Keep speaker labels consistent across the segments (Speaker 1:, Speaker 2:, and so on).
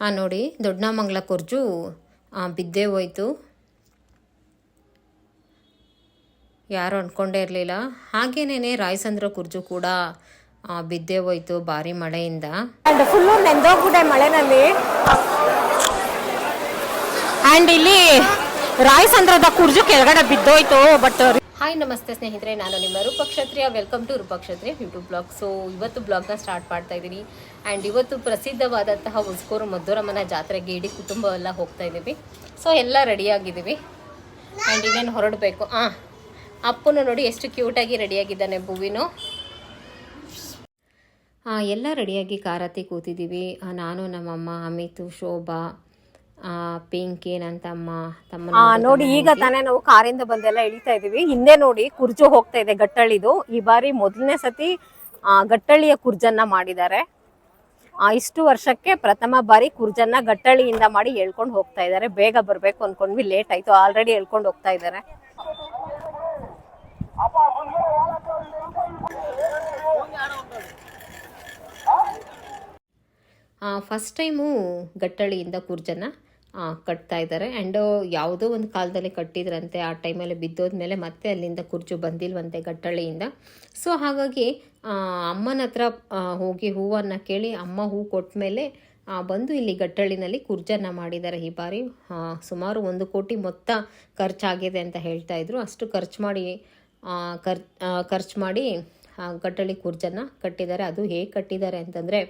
Speaker 1: ಹಾಂ ನೋಡಿ ದೊಡ್ಡನಮಂಗ್ಲ ಕುರ್ಜು ಬಿದ್ದೇ ಹೋಯ್ತು. ಯಾರು ಅಂದ್ಕೊಂಡೇ ಇರಲಿಲ್ಲ. ಹಾಗೇನೇ ರಾಯಸಂದ್ರ ಕುರ್ಜು ಕೂಡ ಬಿದ್ದೇ ಹೋಯ್ತು ಭಾರಿ ಮಳೆಯಿಂದ.
Speaker 2: ಫುಲ್ಲು ನೆಂದೋಗ್ಬಿಟ್ಟೆ ಮಳೆನಲ್ಲಿ. ಆ್ಯಂಡ್ ಇಲ್ಲಿ ರಾಯಸಂದ್ರದ ಕುರ್ಜು ಕೆಳಗಡೆ ಬಿದ್ದೋಯ್ತು ಬಟ್
Speaker 1: ಹಾಯ್ ನಮಸ್ತೆ ಸ್ನೇಹಿತರೆ. ನಾನು ನಿಮ್ಮ Roopakshatriya welcome to Roopakshatriya YouTube blog so ಇವತ್ತು ಬ್ಲಾಗ್ನ ಸ್ಟಾರ್ಟ್ ಮಾಡ್ತಾ ಇದ್ದೀನಿ. ಆ್ಯಂಡ್ ಇವತ್ತು ಪ್ರಸಿದ್ಧವಾದಂತಹ ಉಸ್ಕೂರು ಮದ್ದೂರಮ್ಮನ ಜಾತ್ರೆಗೆ ಇಡೀ ಕುಟುಂಬ ಎಲ್ಲ ಹೋಗ್ತಾ ಇದ್ದೀವಿ. ಸೊ ಎಲ್ಲ ರೆಡಿಯಾಗಿದ್ದೀವಿ ಆ್ಯಂಡ್ ಇನ್ನೇನು ಹೊರಡಬೇಕು? ಹಾಂ ಅಪ್ಪನೂ ನೋಡಿ ಎಷ್ಟು ಕ್ಯೂಟಾಗಿ ರೆಡಿಯಾಗಿದ್ದಾನೆ ಭುವಿನು. ಆ, ಎಲ್ಲ ರೆಡಿಯಾಗಿ ಕಾರತಿ ಕೂತಿದ್ದೀವಿ. ನಾನು ನಮ್ಮಮ್ಮ ಅಮಿತು ಶೋಭಾ ಪಿಂಕಿ ಏನಂತ ತಮ್ಮ
Speaker 2: ನೋಡಿ ಈಗ ತಾನೇ ನಾವು ಕಾರಿಂದ ಬಂದೆಲ್ಲ ಇಳಿತಾ ಇದೀವಿ. ಹಿಂದೆ ನೋಡಿ ಕುರ್ಜು ಹೋಗ್ತಾ ಇದೆ ಗಟ್ಟಳಿದು. ಈ ಬಾರಿ ಮೊದಲನೇ ಸತಿ ಗಟ್ಟಳಿಯ ಕುರ್ಜನ್ನ ಮಾಡಿದ್ದಾರೆ. ಇಷ್ಟು ವರ್ಷಕ್ಕೆ ಪ್ರಥಮ ಬಾರಿ ಕುರ್ಜನ್ನ ಗಟ್ಟಳಿಯಿಂದ ಮಾಡಿ ಹೇಳ್ಕೊಂಡು ಹೋಗ್ತಾ ಇದ್ದಾರೆ. ಬೇಗ ಬರ್ಬೇಕು ಅನ್ಕೊಂಡ್ವಿ ಲೇಟ್ ಆಯ್ತು. ಆಲ್ರೆಡಿ ಹೇಳ್ಕೊಂಡು ಹೋಗ್ತಾ ಇದ್ದಾರೆ.
Speaker 1: ಫಸ್ಟ್ ಟೈಮು ಗಟ್ಟಳಿಯಿಂದ ಕುರ್ಜನ ಆ, ಕಟ್ತಾ ಇದ್ದಾರೆ. ಆ್ಯಂಡ್ ಯಾವುದೋ ಒಂದು ಕಾಲದಲ್ಲಿ ಕಟ್ಟಿದ್ರಂತೆ ಆ ಟೈಮಲ್ಲಿ ಬಿದ್ದೋದ್ಮೇಲೆ ಮತ್ತೆ ಅಲ್ಲಿಂದ ಕುರ್ಜು ಬಂದಿಲ್ವಂತೆ ಗಟ್ಟಳಿಯಿಂದ ಸೊ ಹಾಗಾಗಿ ಅಮ್ಮನ ಹತ್ರ ಹೋಗಿ ಹೂವನ್ನು ಕೇಳಿ ಅಮ್ಮ ಹೂ ಕೊಟ್ಟ ಮೇಲೆ ಬಂದು ಇಲ್ಲಿ ಗಟ್ಟಳಿನಲ್ಲಿ ಕುರ್ಜನ್ನ ಮಾಡಿದ್ದಾರೆ ಈ ಬಾರಿ. ಸುಮಾರು ಒಂದು ಕೋಟಿ ಮೊತ್ತ ಖರ್ಚಾಗಿದೆ ಅಂತ ಹೇಳ್ತಾ ಇದ್ರು. ಅಷ್ಟು ಖರ್ಚು ಮಾಡಿ ಆ, ಖರ್ ಖರ್ಚು ಮಾಡಿ ಗಟ್ಟಳಿ ಕುರ್ಜನ್ನ ಕಟ್ಟಿದ್ದಾರೆ. ಅದು ಹೇಗೆ ಕಟ್ಟಿದ್ದಾರೆ ಅಂತಂದರೆ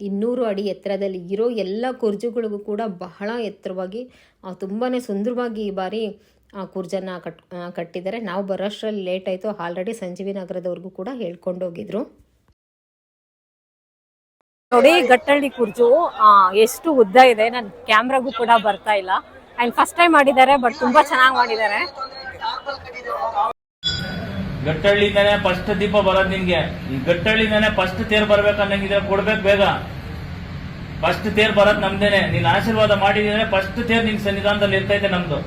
Speaker 1: ಇನ್ನೂರು ಅಡಿ ಎತ್ತರದಲ್ಲಿ ಇರೋ ಎಲ್ಲ ಕುರ್ಜುಗಳಿಗೂ ಕೂಡ ಬಹಳ ಎತ್ತರವಾಗಿ ತುಂಬಾ ಸುಂದರವಾಗಿ ಈ ಬಾರಿ, ಆ, ಕುರ್ಜನ್ನ ಕಟ್ ಕಟ್ಟಿದ್ದಾರೆ. ನಾವು ಬರೋಷ್ಟರಲ್ಲಿ ಲೇಟ್ ಆಯಿತು. ಆಲ್ರೆಡಿ ಸಂಜೀವಿ ನಗರದವ್ರಿಗೂ ಕೂಡ ಹೇಳ್ಕೊಂಡು ಹೋಗಿದ್ರು.
Speaker 2: ನೋಡಿ, ಗಟ್ಟಳ್ಳಿ ಕುರ್ಜು ಎಷ್ಟು ಉದ್ದ ಇದೆ. ನನ್ನ ಕ್ಯಾಮ್ರಾಗೂ ಕೂಡ ಬರ್ತಾ ಇಲ್ಲ. ಆ್ಯಂಡ್ ಫಸ್ಟ್ ಟೈಮ್ ಮಾಡಿದ್ದಾರೆ ಬಟ್ ತುಂಬಾ ಚೆನ್ನಾಗಿ ಮಾಡಿದ್ದಾರೆ.
Speaker 3: ಗಟ್ಟಳ್ಳಿಂದಾನೆ ಫಸ್ಟ್ ದೀಪ ಬರೋದು ನಿನ್ಗೆ ಈ ಗಟ್ಟಳ್ಳಿಂದಾನೆ ಫಸ್ಟ್ ತೇರ್ ಬರ್ಬೇಕನ್ನಂಗಿದ್ರೆ ಕೊಡ್ಬೇಕು ಬೇಗ. ಫಸ್ಟ್ ತೇರ್ ಬರೋದು ನಮ್ದೇನೆ. ನೀನ್ ಆಶೀರ್ವಾದ ಮಾಡಿದ್ರೆ ಫಸ್ಟ್ ತೇರ್ ನಿನ್ ಸನ್ನಿಧಾನದಲ್ಲಿ ಇರ್ತೈತೆ ನಮ್ದು.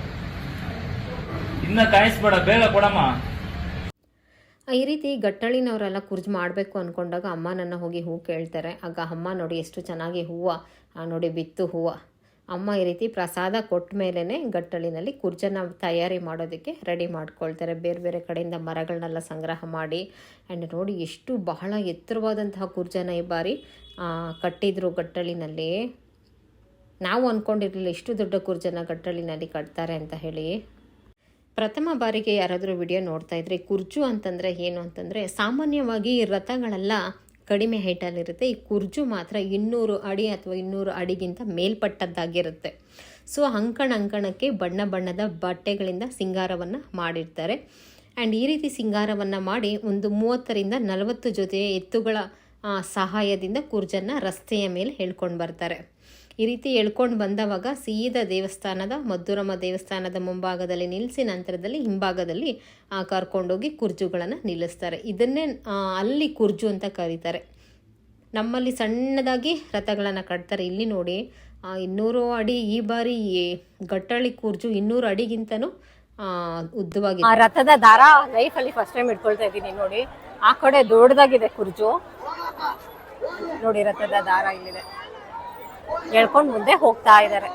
Speaker 3: ಇನ್ನ ಕಾಯಿಸ್ಬೇಡ, ಬೇಗ ಕೊಡಮ್ಮ.
Speaker 1: ಈ ರೀತಿ ಗಟ್ಟಳಿನವರೆಲ್ಲ ಕುರ್ಜು ಮಾಡಬೇಕು ಅಂದ್ಕೊಂಡಾಗ ಅಮ್ಮ ನನ್ನ ಹೋಗಿ ಹೂ ಕೇಳ್ತಾರೆ. ಆಗ ಅಮ್ಮ ನೋಡಿ ಎಷ್ಟು ಚೆನ್ನಾಗಿ ಹೂವು ನೋಡಿ ಬಿತ್ತು ಹೂವು. ಅಮ್ಮ ಈ ರೀತಿ ಪ್ರಸಾದ ಕೊಟ್ಟ ಮೇಲೇ ಗಟ್ಟಳಿನಲ್ಲಿ ಕುರ್ಜನ ತಯಾರಿ ಮಾಡೋದಕ್ಕೆ ರೆಡಿ ಮಾಡ್ಕೊಳ್ತಾರೆ. ಬೇರೆ ಬೇರೆ ಕಡೆಯಿಂದ ಮರಗಳನ್ನೆಲ್ಲ ಸಂಗ್ರಹ ಮಾಡಿ ಆ್ಯಂಡ್ ನೋಡಿ ಎಷ್ಟು ಬಹಳ ಎತ್ತರವಾದಂತಹ ಕುರ್ಜನ ಈ ಬಾರಿ ಕಟ್ಟಿದ್ರು ಗಟ್ಟಳಿನಲ್ಲಿ ನಾವು ಅಂದ್ಕೊಂಡಿರಲಿಲ್ಲ ಇಷ್ಟು ದೊಡ್ಡ ಕುರ್ಜನ ಗಟ್ಟಳಿನಲ್ಲಿ ಕಟ್ತಾರೆ ಅಂತ ಹೇಳಿ. ಪ್ರಥಮ ಬಾರಿಗೆ ಯಾರಾದರೂ ವಿಡಿಯೋ ನೋಡ್ತಾ ಇದ್ರೆ ಕುರ್ಜು ಅಂತಂದರೆ ಏನು ಅಂತಂದರೆ ಸಾಮಾನ್ಯವಾಗಿ ರಥಗಳೆಲ್ಲ ಕಡಿಮೆ ಹೈಟಲ್ಲಿರುತ್ತೆ. ಈ ಕುರ್ಜು ಮಾತ್ರ ಇನ್ನೂರು ಅಡಿ ಅಥವಾ ಇನ್ನೂರು ಅಡಿಗಿಂತ ಮೇಲ್ಪಟ್ಟದ್ದಾಗಿರುತ್ತೆ. ಸೊ, ಅಂಕಣ ಅಂಕಣಕ್ಕೆ ಬಣ್ಣ ಬಣ್ಣದ ಬಟ್ಟೆಗಳಿಂದ ಸಿಂಗಾರವನ್ನು ಮಾಡಿರ್ತಾರೆ. ಆ್ಯಂಡ್ ಈ ರೀತಿ ಸಿಂಗಾರವನ್ನು ಮಾಡಿ ಒಂದು ಮೂವತ್ತರಿಂದ ನಲವತ್ತು ಜೊತೆ ಎತ್ತುಗಳ ಸಹಾಯದಿಂದ ಕುರ್ಜನ್ನು ರಸ್ತೆಯ ಮೇಲೆ ಹೇಳ್ಕೊಂಡು ಬರ್ತಾರೆ. ಈ ರೀತಿ ಎಳ್ಕೊಂಡು ಬಂದವಾಗ ಸೀದಾ ದೇವಸ್ಥಾನದ, ಮದ್ದೂರಮ್ಮ ದೇವಸ್ಥಾನದ ಮುಂಭಾಗದಲ್ಲಿ ನಿಲ್ಲಿಸಿ ನಂತರದಲ್ಲಿ ಹಿಂಭಾಗದಲ್ಲಿ ಕರ್ಕೊಂಡೋಗಿ ಕುರ್ಜುಗಳನ್ನು ನಿಲ್ಲಿಸ್ತಾರೆ. ಇದನ್ನೇ ಅಲ್ಲಿ ಕುರ್ಜು ಅಂತ ಕರೀತಾರೆ. ನಮ್ಮಲ್ಲಿ ಸಣ್ಣದಾಗಿ ರಥಗಳನ್ನು ಕಟ್ತಾರೆ. ಇಲ್ಲಿ ನೋಡಿ ಇನ್ನೂರು ಅಡಿ ಈ ಬಾರಿ ಗಟ್ಟಳಿ ಕುರ್ಜು ಇನ್ನೂರು ಅಡಿಗಿಂತನೂ
Speaker 2: ಉದ್ದವಾಗಿ ರಥದ ದಾರ ಲೈಫ್ ಅಲ್ಲಿ ಫಸ್ಟ್ ಟೈಮ್ ಇಟ್ಕೊಳ್ತಾ ಇದ್ದೀನಿ ನೋಡಿ. ಆ ಕಡೆ ದೊಡ್ಡದಾಗಿದೆ ಕುರ್ಜು. ನೋಡಿ, ರಥದ ದಾರ ಇಲ್ಲಿದೆ. ಎಳ್ಕೊಂಡ್ ಮುಂದೆ ಹೋಗ್ತಾ ಇದ್ದಾರೆ.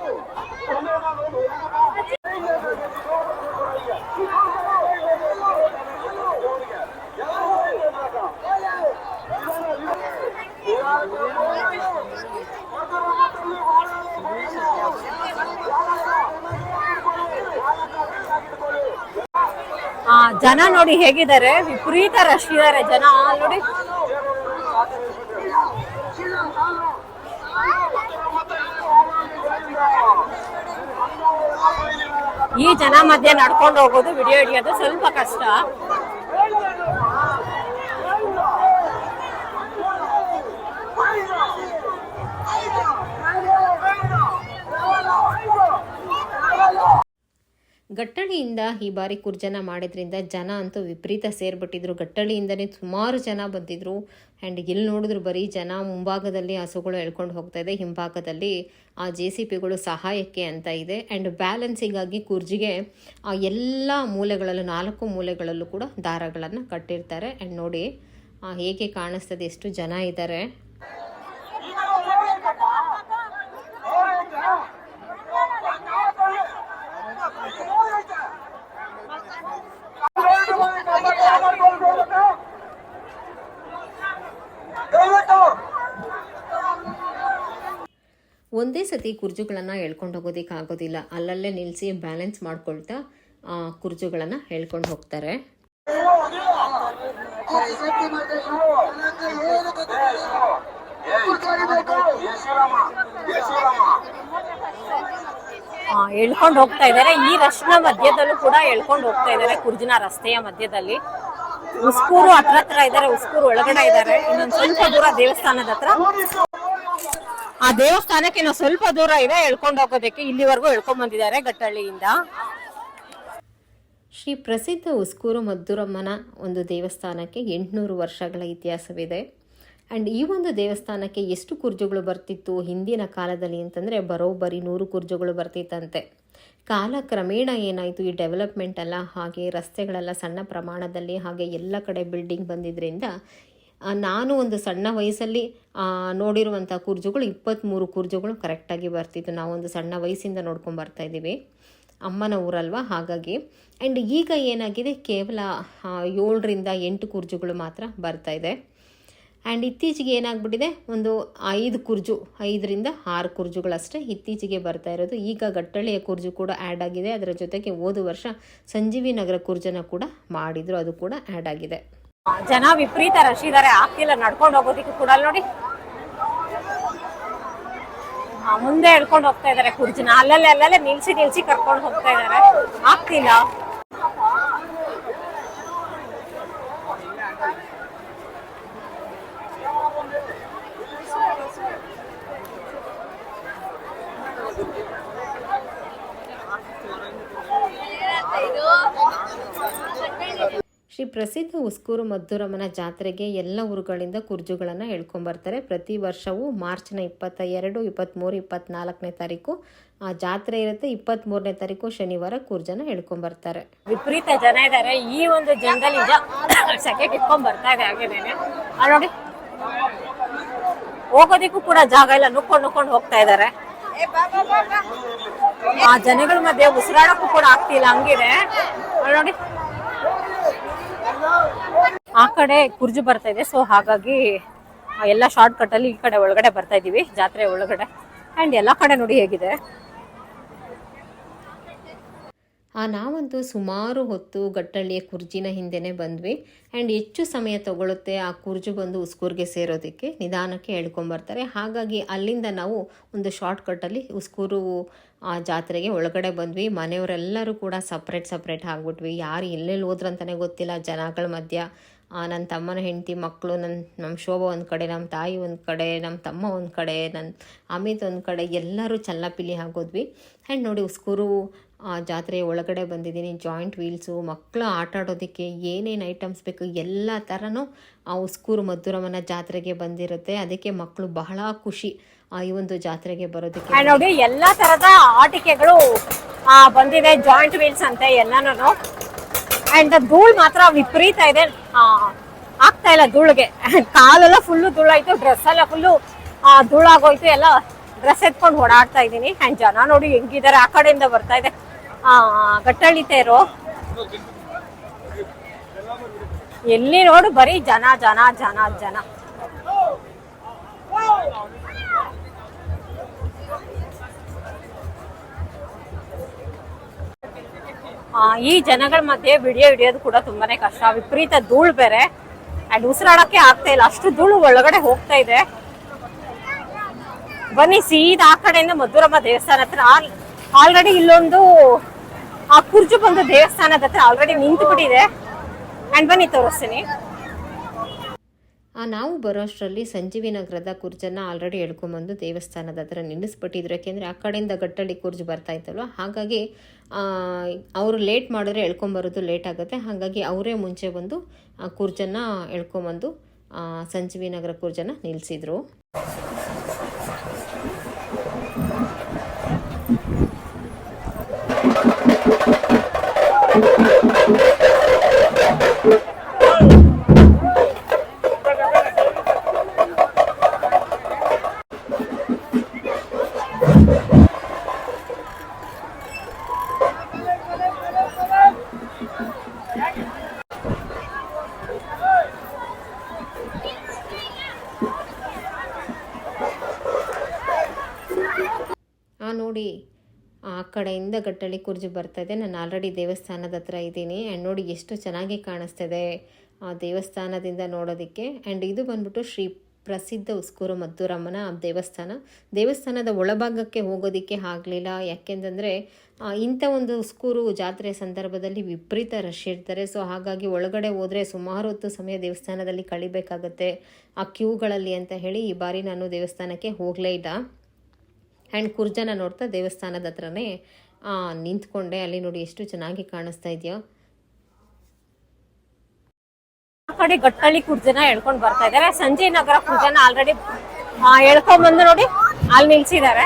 Speaker 2: ಜನ ನೋಡಿ ಹೇಗಿದ್ದಾರೆ? ವಿಪರೀತ ರಶ್ ಇದ್ದಾರೆ ಜನ. ನೋಡಿ ಈ ಜನ ಮಧ್ಯೆ ನಡ್ಕೊಂಡು ಹೋಗೋದು ವಿಡಿಯೋ ಹಿಡಿಯೋದು ಸ್ವಲ್ಪ ಕಷ್ಟ.
Speaker 1: ಗಟ್ಟಳಿಯಿಂದ ಈ ಬಾರಿ ಕುರ್ಜನ ಮಾಡಿದ್ರಿಂದ ಜನ ಅಂತೂ ವಿಪರೀತ ಸೇರ್ಬಿಟ್ಟಿದ್ರು ಗಟ್ಟಳಿಯಿಂದನೇ ಸುಮಾರು ಜನ ಬಂದಿದ್ರು ಆ್ಯಂಡ್ ಎಲ್ಲಿ ನೋಡಿದ್ರು ಬರೀ ಜನ ಮುಂಭಾಗದಲ್ಲಿ ಹಸುಗಳು ಎಳ್ಕೊಂಡು ಹೋಗ್ತಾ ಇದೆ ಹಿಂಭಾಗದಲ್ಲಿ ಆ ಜೆ ಸಿ ಪಿಗಳು ಸಹಾಯಕ್ಕೆ ಅಂತ ಇದೆ ಆ್ಯಂಡ್ ಬ್ಯಾಲೆನ್ಸಿಗಾಗಿ ಕುರ್ಜಿಗೆ ಆ ಎಲ್ಲ ಮೂಲೆಗಳಲ್ಲೂ ನಾಲ್ಕು ಮೂಲೆಗಳಲ್ಲೂ ಕೂಡ ದಾರಗಳನ್ನು ಕಟ್ಟಿರ್ತಾರೆ ಆ್ಯಂಡ್ ನೋಡಿ ಹೇಗೆ ಕಾಣಿಸ್ತದೆ ಎಷ್ಟು ಜನ ಇದ್ದಾರೆ ಒಂದೇ ಸತಿ ಕುರ್ಜುಗಳನ್ನು ಹೇಳ್ಕೊಂಡು ಹೋಗೋದಿಕ್ಕೆ ಆಗೋದಿಲ್ಲ. ಅಲ್ಲಲ್ಲೇ ನಿಲ್ಸಿ ಬ್ಯಾಲೆನ್ಸ್ ಮಾಡ್ಕೊಳ್ತಾ ಕುರ್ಜುಗಳನ್ನು ಹೇಳ್ಕೊಂಡು ಹೋಗ್ತಾರೆ.
Speaker 2: ಎಳ್ಕೊಂಡು ಹೋಗ್ತಾ ಇದ್ದಾರೆ. ಈ ರಶ್ನ ಮಧ್ಯದಲ್ಲೂ ಕೂಡ ಎಳ್ಕೊಂಡು ಹೋಗ್ತಾ ಇದ್ದಾರೆ ಕುರ್ಜಿನ ರಸ್ತೆಯ ಮಧ್ಯದಲ್ಲಿ. ಉಸ್ಕೂರು ಹತ್ರ ಹತ್ರ ಇದ್ದಾರೆ ಉಸ್ಕೂರು ಒಳಗಡೆ ಇದ್ದಾರೆ ಇನ್ನೊಂದು ಸ್ವಲ್ಪ ದೂರ ದೇವಸ್ಥಾನದ ಹತ್ರ. ಆ ದೇವಸ್ಥಾನಕ್ಕೆ ನಾವು ಸ್ವಲ್ಪ ದೂರ ಇದೆ, ಎಳ್ಕೊಂಡು ಹೋಗೋದಕ್ಕೆ ಇಲ್ಲಿವರೆಗೂ ಎಳ್ಕೊಂಡ್ ಬಂದಿದ್ದಾರೆ ಗಟ್ಟಳ್ಳಿಯಿಂದ.
Speaker 1: ಶ್ರೀ ಪ್ರಸಿದ್ಧ ಉಸ್ಕೂರು ಮದ್ದೂರಮ್ಮನ ಒಂದು ದೇವಸ್ಥಾನಕ್ಕೆ ಎಂಟುನೂರು ವರ್ಷಗಳ ಇತಿಹಾಸವಿದೆ. ಆ್ಯಂಡ್ ಈ ಒಂದು ದೇವಸ್ಥಾನಕ್ಕೆ ಎಷ್ಟು ಕುರ್ಜುಗಳು ಬರ್ತಿತ್ತು ಹಿಂದಿನ ಕಾಲದಲ್ಲಿ ಅಂತಂದರೆ ಬರೋಬ್ಬರಿ ನೂರು ಕುರ್ಜುಗಳು ಬರ್ತಿತ್ತಂತೆ. ಕಾಲ ಕ್ರಮೇಣ ಏನಾಯಿತು? ಈ ಡೆವಲಪ್ಮೆಂಟ್ ಎಲ್ಲ ಹಾಗೆ ರಸ್ತೆಗಳೆಲ್ಲ ಸಣ್ಣ ಪ್ರಮಾಣದಲ್ಲಿ ಹಾಗೆ ಎಲ್ಲ ಕಡೆ ಬಿಲ್ಡಿಂಗ್ ಬಂದಿದ್ದರಿಂದ ನಾನು ಒಂದು ಸಣ್ಣ ವಯಸ್ಸಲ್ಲಿ ನೋಡಿರುವಂಥ ಕುರ್ಜುಗಳು ಇಪ್ಪತ್ತ್ಮೂರು ಕುರ್ಜುಗಳು ಕರೆಕ್ಟಾಗಿ ಬರ್ತಿತ್ತು. ನಾವೊಂದು ಸಣ್ಣ ವಯಸ್ಸಿಂದ ನೋಡ್ಕೊಂಡು ಬರ್ತಾ ಇದ್ದೀವಿ. ಅಮ್ಮನ ಊರಲ್ವ? ಹಾಗಾಗಿ. ಆ್ಯಂಡ್ ಈಗ ಏನಾಗಿದೆ? ಕೇವಲ ಏಳರಿಂದ ಎಂಟು ಕುರ್ಜುಗಳು ಮಾತ್ರ ಬರ್ತಾ ಇದೆ. ಆ್ಯಂಡ್ ಇತ್ತೀಚೆಗೆ ಏನಾಗ್ಬಿಟ್ಟಿದೆ? ಒಂದು ಐದು ಕುರ್ಜು, ಐದರಿಂದ ಆರು ಕುರ್ಜುಗಳಷ್ಟೇ ಇತ್ತೀಚೆಗೆ ಬರ್ತಾ ಇರೋದು. ಈಗ ಗಟ್ಟಳೆಯ ಕುರ್ಜು ಕೂಡ ಆ್ಯಡ್ ಆಗಿದೆ. ಅದರ ಜೊತೆಗೆ ಹೋದ ವರ್ಷ ಸಂಜೀವಿ ನಗರ ಕುರ್ಜನ ಕೂಡ ಮಾಡಿದ್ರು. ಅದು ಕೂಡ ಆ್ಯಡ್ ಆಗಿದೆ.
Speaker 2: ಜನ ವಿಪರೀತ ರಶ್ ಇದ್ದಾರೆ ಆಗ್ತಿಲ್ಲ ನಡ್ಕೊಂಡು ಹೋಗೋದಿಕ್ಕೆ ಕೂಡ ನೋಡಿ. ಮುಂದೆ ಹಿಡ್ಕೊಂಡು ಹೋಗ್ತಾ ಇದ್ದಾರೆ ಕುರ್ಜಿನ. ಅಲ್ಲಲ್ಲೇ ಅಲ್ಲಲ್ಲೇ ನಿಲ್ಸಿ ನಿಲ್ಸಿ ಕರ್ಕೊಂಡು ಹೋಗ್ತಾ ಇದ್ದಾರೆ ಆಗ್ತಿಲ್ಲ.
Speaker 1: ಶ್ರೀ ಪ್ರಸಿದ್ಧ ಉಸ್ಕೂರು ಮದ್ದೂರಮ್ಮನ ಜಾತ್ರೆಗೆ ಎಲ್ಲ ಊರುಗಳಿಂದ ಕುರ್ಜುಗಳನ್ನು ಹೇಳ್ಕೊಂಬರ್ತಾರೆ ಪ್ರತಿ ವರ್ಷವೂ ಮಾರ್ಚ್ನ ಇಪ್ಪತ್ತ ಎರಡು ಇಪ್ಪತ್ತ್ಮೂರು ಇಪ್ಪತ್ತ್ನಾಲ್ಕನೇ ತಾರೀಕು ಆ ಜಾತ್ರೆ ಇರುತ್ತೆ. ಇಪ್ಪತ್ತ್ಮೂರನೇ ತಾರೀಕು ಶನಿವಾರ ಕುರ್ಜನ ಹೇಳ್ಕೊಂಬರ್ತಾರೆ
Speaker 2: ವಿಪರೀತ ಜನ ಇದ್ದಾರೆ ಈ ಒಂದು ಜಂಗಲ್ ನಿಜ ಸೆಕೆ ಕಿತ್ಕೊಂಡ್ ಬರ್ತಾ ಇದೆ ನೋಡಿ. ಹೋಗೋದಿಕ್ಕೂ ಕೂಡ ಜಾಗ ಇಲ್ಲ. ನುಕ್ಕೊಂಡು ನುಕ್ಕೊಂಡು ಹೋಗ್ತಾ ಇದ್ದಾರೆ ಆ ಜನಗಳ ಮಧ್ಯೆ ಉಸಿರಾಡಕ್ಕೂ ಕೂಡ ಆಗ್ತಿಲ್ಲ. ಹಂಗಿದೆ. ನೋಡಿ. ಆ ಕಡೆ ಕುರ್ಜು ಬರ್ತಾ ಇದೆ. ಸೊ ಹಾಗಾಗಿ ಎಲ್ಲ ಶಾರ್ಟ್ ಕಟ್ ಅಲ್ಲಿ ಈ ಕಡೆ ಒಳಗಡೆ ಬರ್ತಾ ಇದೀವಿ, ಜಾತ್ರೆ ಒಳಗಡೆ. ಅಂಡ್ ಎಲ್ಲ ಕಡೆ ನೋಡಿ ಹೇಗಿದೆ.
Speaker 1: ಆ, ನಾವಂತೂ ಸುಮಾರು ಹೊತ್ತು ಗಟ್ಟಳ್ಳಿಯ ಕುರ್ಜಿನ ಹಿಂದೆನೇ ಬಂದ್ವಿ. ಆ್ಯಂಡ್ ಹೆಚ್ಚು ಸಮಯ ತಗೊಳುತ್ತೆ ಆ ಕುರ್ಜು ಬಂದು ಉಸ್ಕೂರಿಗೆ ಸೇರೋದಕ್ಕೆ. ನಿಧಾನಕ್ಕೆ ಹೇಳ್ಕೊಂಬರ್ತಾರೆ ಹಾಗಾಗಿ ಅಲ್ಲಿಂದ ನಾವು ಒಂದು ಶಾರ್ಟ್ ಕಟ್ಟಲ್ಲಿ ಉಸ್ಕೂರು, ಆ, ಜಾತ್ರೆಗೆ ಒಳಗಡೆ ಬಂದ್ವಿ. ಮನೆಯವರೆಲ್ಲರೂ ಕೂಡ ಸಪ್ರೇಟ್ ಸಪ್ರೇಟ್ ಆಗಿಬಿಟ್ವಿ. ಯಾರು ಎಲ್ಲೆಲ್ಲಿ ಹೋದ್ರಂತಲೇ ಗೊತ್ತಿಲ್ಲ. ಜನಗಳ ಮಧ್ಯ ನನ್ನ ತಮ್ಮನ ಹೆಂಡತಿ ಮಕ್ಕಳು ನನ್ನ ನಮ್ಮ ಶೋಭಾ ಒಂದು ಕಡೆ ನಮ್ಮ ತಾಯಿ ಒಂದು ಕಡೆ ನಮ್ಮ ತಮ್ಮ ಒಂದು ಕಡೆ ನನ್ನ ಅಮಿತ್ ಒಂದು ಕಡೆ, ಎಲ್ಲರೂ ಚಲ್ಲಪಿಲಿ ಆಗೋದ್ವಿ ಆ್ಯಂಡ್ ನೋಡಿ ಉಸ್ಕೂರು ಜಾತ್ರೆ ಒಳಗಡೆ ಬಂದಿದ್ದೀನಿ ಜಾಯಿಂಟ್ ವೀಲ್ಸು ಮಕ್ಕಳು ಆಟ ಆಡೋದಕ್ಕೆ ಏನೇನು ಐಟಮ್ಸ್ ಬೇಕು ಎಲ್ಲ ಥರನೂ ಆ ಉಸ್ಕೂರು ಮಧುರಮನ ಜಾತ್ರೆಗೆ ಬಂದಿರುತ್ತೆ. ಅದಕ್ಕೆ ಮಕ್ಕಳು ಬಹಳ ಖುಷಿ ಆ ಈ ಒಂದು ಜಾತ್ರೆಗೆ ಬರೋದಕ್ಕೆ.
Speaker 2: ನೋಡಿ ಎಲ್ಲ ತರದ ಆಟಿಕೆಗಳು ಬಂದಿದೆ ಜಾಯಿಂಟ್ ವೀಲ್ಸ್ ಅಂತೆ ಎಲ್ಲಾನು ಅಂಡ್ ಧೂಳು ಮಾತ್ರ ವಿಪರೀತ ಇದೆ. ಆಗ್ತಾ ಇಲ್ಲ ಧೂಳಿಗೆ. ಕಾಲೆಲ್ಲ ಫುಲ್ಲು ಧೂಳಾಯ್ತು ಡ್ರೆಸ್ ಎಲ್ಲ ಫುಲ್ಲು ಧೂಳಾಗೋಯ್ತು. ಎಲ್ಲ ಡ್ರೆಸ್ ಎತ್ಕೊಂಡು ಓಡಾಡ್ತಾ ಇದ್ದೀನಿ. ಅಂಡ್ ಜನ ನೋಡಿ ಹೆಂಗಿದ್ದಾರೆ ಆ ಕಡೆಯಿಂದ ಬರ್ತಾ ಇದೆ. ಆ, ಗಟ್ಟಳ್ಳಿ ತೇರು. ಎಲ್ಲಿ ನೋಡು ಬರೀ ಜನ ಜನ ಜನ ಜನ. ಈ ಜನಗಳ ಮಧ್ಯೆ ವಿಡಿಯೋ ಹಿಡಿಯೋದು ಕೂಡ ತುಂಬಾನೇ ಕಷ್ಟ. ವಿಪರೀತ ಧೂಳು ಬೇರೆ. ಅಂಡ್ ಉಸಿರಾಡಕ್ಕೆ ಆಗ್ತಾ ಇಲ್ಲ. ಅಷ್ಟು ಧೂಳು ಒಳಗಡೆ ಹೋಗ್ತಾ ಇದೆ. ಬನ್ನಿ, ಸೀದಾ ಆ ಕಡೆಯಿಂದ ಮಧುರಮ್ಮ ದೇವಸ್ಥಾನ ಹತ್ರ. ಆಲ್ರೆಡಿ ಇಲ್ಲೊಂದು, ಆ ಕುರ್ಜು ಬಂದು ದೇವಸ್ಥಾನದ ಹತ್ರ ಆಲ್ರೆಡಿ ನಿಂತು ಬಿಟ್ಟಿದೆ ಅಂಡ್ ಬನ್ನಿ, ತೋರಿಸ್ತೀನಿ.
Speaker 1: ಆ ನಾವು ಬರೋ ಅಷ್ಟರಲ್ಲಿ ಸಂಜೀವಿ ನಗರದ ಕುರ್ಜನ್ನ ಆಲ್ರೆಡಿ ಎಳ್ಕೊಂಬಂದು ದೇವಸ್ಥಾನದ ಹತ್ರ ನಿಲ್ಲಿಸ್ಬಿಟ್ಟಿದ್ರು. ಯಾಕೆಂದರೆ ಆ ಕಡೆಯಿಂದ ಗಟ್ಟಳ್ಳಿ ಕುರ್ಜು ಬರ್ತಾ ಇತ್ತಲ್ವ? ಹಾಗಾಗಿ ಅವರು ಲೇಟ್ ಮಾಡಿದ್ರೆ ಎಳ್ಕೊಂಬರೋದು ಲೇಟ್ ಆಗುತ್ತೆ. ಹಾಗಾಗಿ ಅವರೇ ಮುಂಚೆ ಬಂದು ಆ ಕುರ್ಜನ್ನ ಎಳ್ಕೊಂಬಂದು ಸಂಜೀವಿ ನಗರ ಕುರ್ಜನ್ನು ನಿಲ್ಲಿಸಿದ್ರು ಗಟ್ಟಳಿ ಕುರ್ಜು ಬರ್ತಾ ಇದೆ ನಾನು ಆಲ್ರೆಡಿ ದೇವಸ್ಥಾನದ ಹತ್ರ ಇದ್ದೀನಿ. ಆ್ಯಂಡ್ ನೋಡಿ ಎಷ್ಟು ಚೆನ್ನಾಗಿ ಕಾಣಿಸ್ತಿದೆ ಆ ದೇವಸ್ಥಾನದಿಂದ ನೋಡೋದಕ್ಕೆ. ಆ್ಯಂಡ್ ಇದು ಬಂದ್ಬಿಟ್ಟು ಶ್ರೀ ಪ್ರಸಿದ್ಧ ಉಸ್ಕೂರು ಮದ್ದೂರಮ್ಮನ ದೇವಸ್ಥಾನ. ದೇವಸ್ಥಾನದ ಒಳಭಾಗಕ್ಕೆ ಹೋಗೋದಕ್ಕೆ ಆಗಲಿಲ್ಲ. ಯಾಕೆಂತಂದರೆ ಇಂಥ ಒಂದು ಉಸ್ಕೂರು ಜಾತ್ರೆ ಸಂದರ್ಭದಲ್ಲಿ ವಿಪರೀತ ರಶ್ ಇರ್ತಾರೆ. ಸೊ ಹಾಗಾಗಿ ಒಳಗಡೆ ಹೋದರೆ ಸುಮಾರು ಹೊತ್ತು ಸಮಯ ದೇವಸ್ಥಾನದಲ್ಲಿ ಕಳಿಬೇಕಾಗತ್ತೆ. ಆ ಕ್ಯೂಗಳಲ್ಲಿ ಅಂತ ಹೇಳಿ ಈ ಬಾರಿ ನಾನು ದೇವಸ್ಥಾನಕ್ಕೆ ಹೋಗಲೇ ಇಲ್ಲ. ಆ್ಯಂಡ್ ಕುರ್ಜನ ನೋಡ್ತಾ ದೇವಸ್ಥಾನದ ಹತ್ರನೇ ನಿಂತ್ಕೊಂಡೆ. ಅಲ್ಲಿ ನೋಡಿ ಎಷ್ಟು ಚೆನ್ನಾಗಿ ಕಾಣಿಸ್ತಾ ಇದೆಯೋ.
Speaker 2: ಕಡೆ ಗಟ್ಟಳ್ಳಿ ಕುರ್ಜನ ಎಳ್ಕೊಂಡ್ ಬರ್ತಾ ಇದಾರೆ ಸಂಜಯ್ ನಗರ ಕುರ್ಜನ ಆಲ್ರೆಡಿ ಎಳ್ಕೊಂಡ್ ಬಂದು ನೋಡಿ ಅಲ್ಲಿ ನಿಲ್ಸಿದ್ದಾರೆ.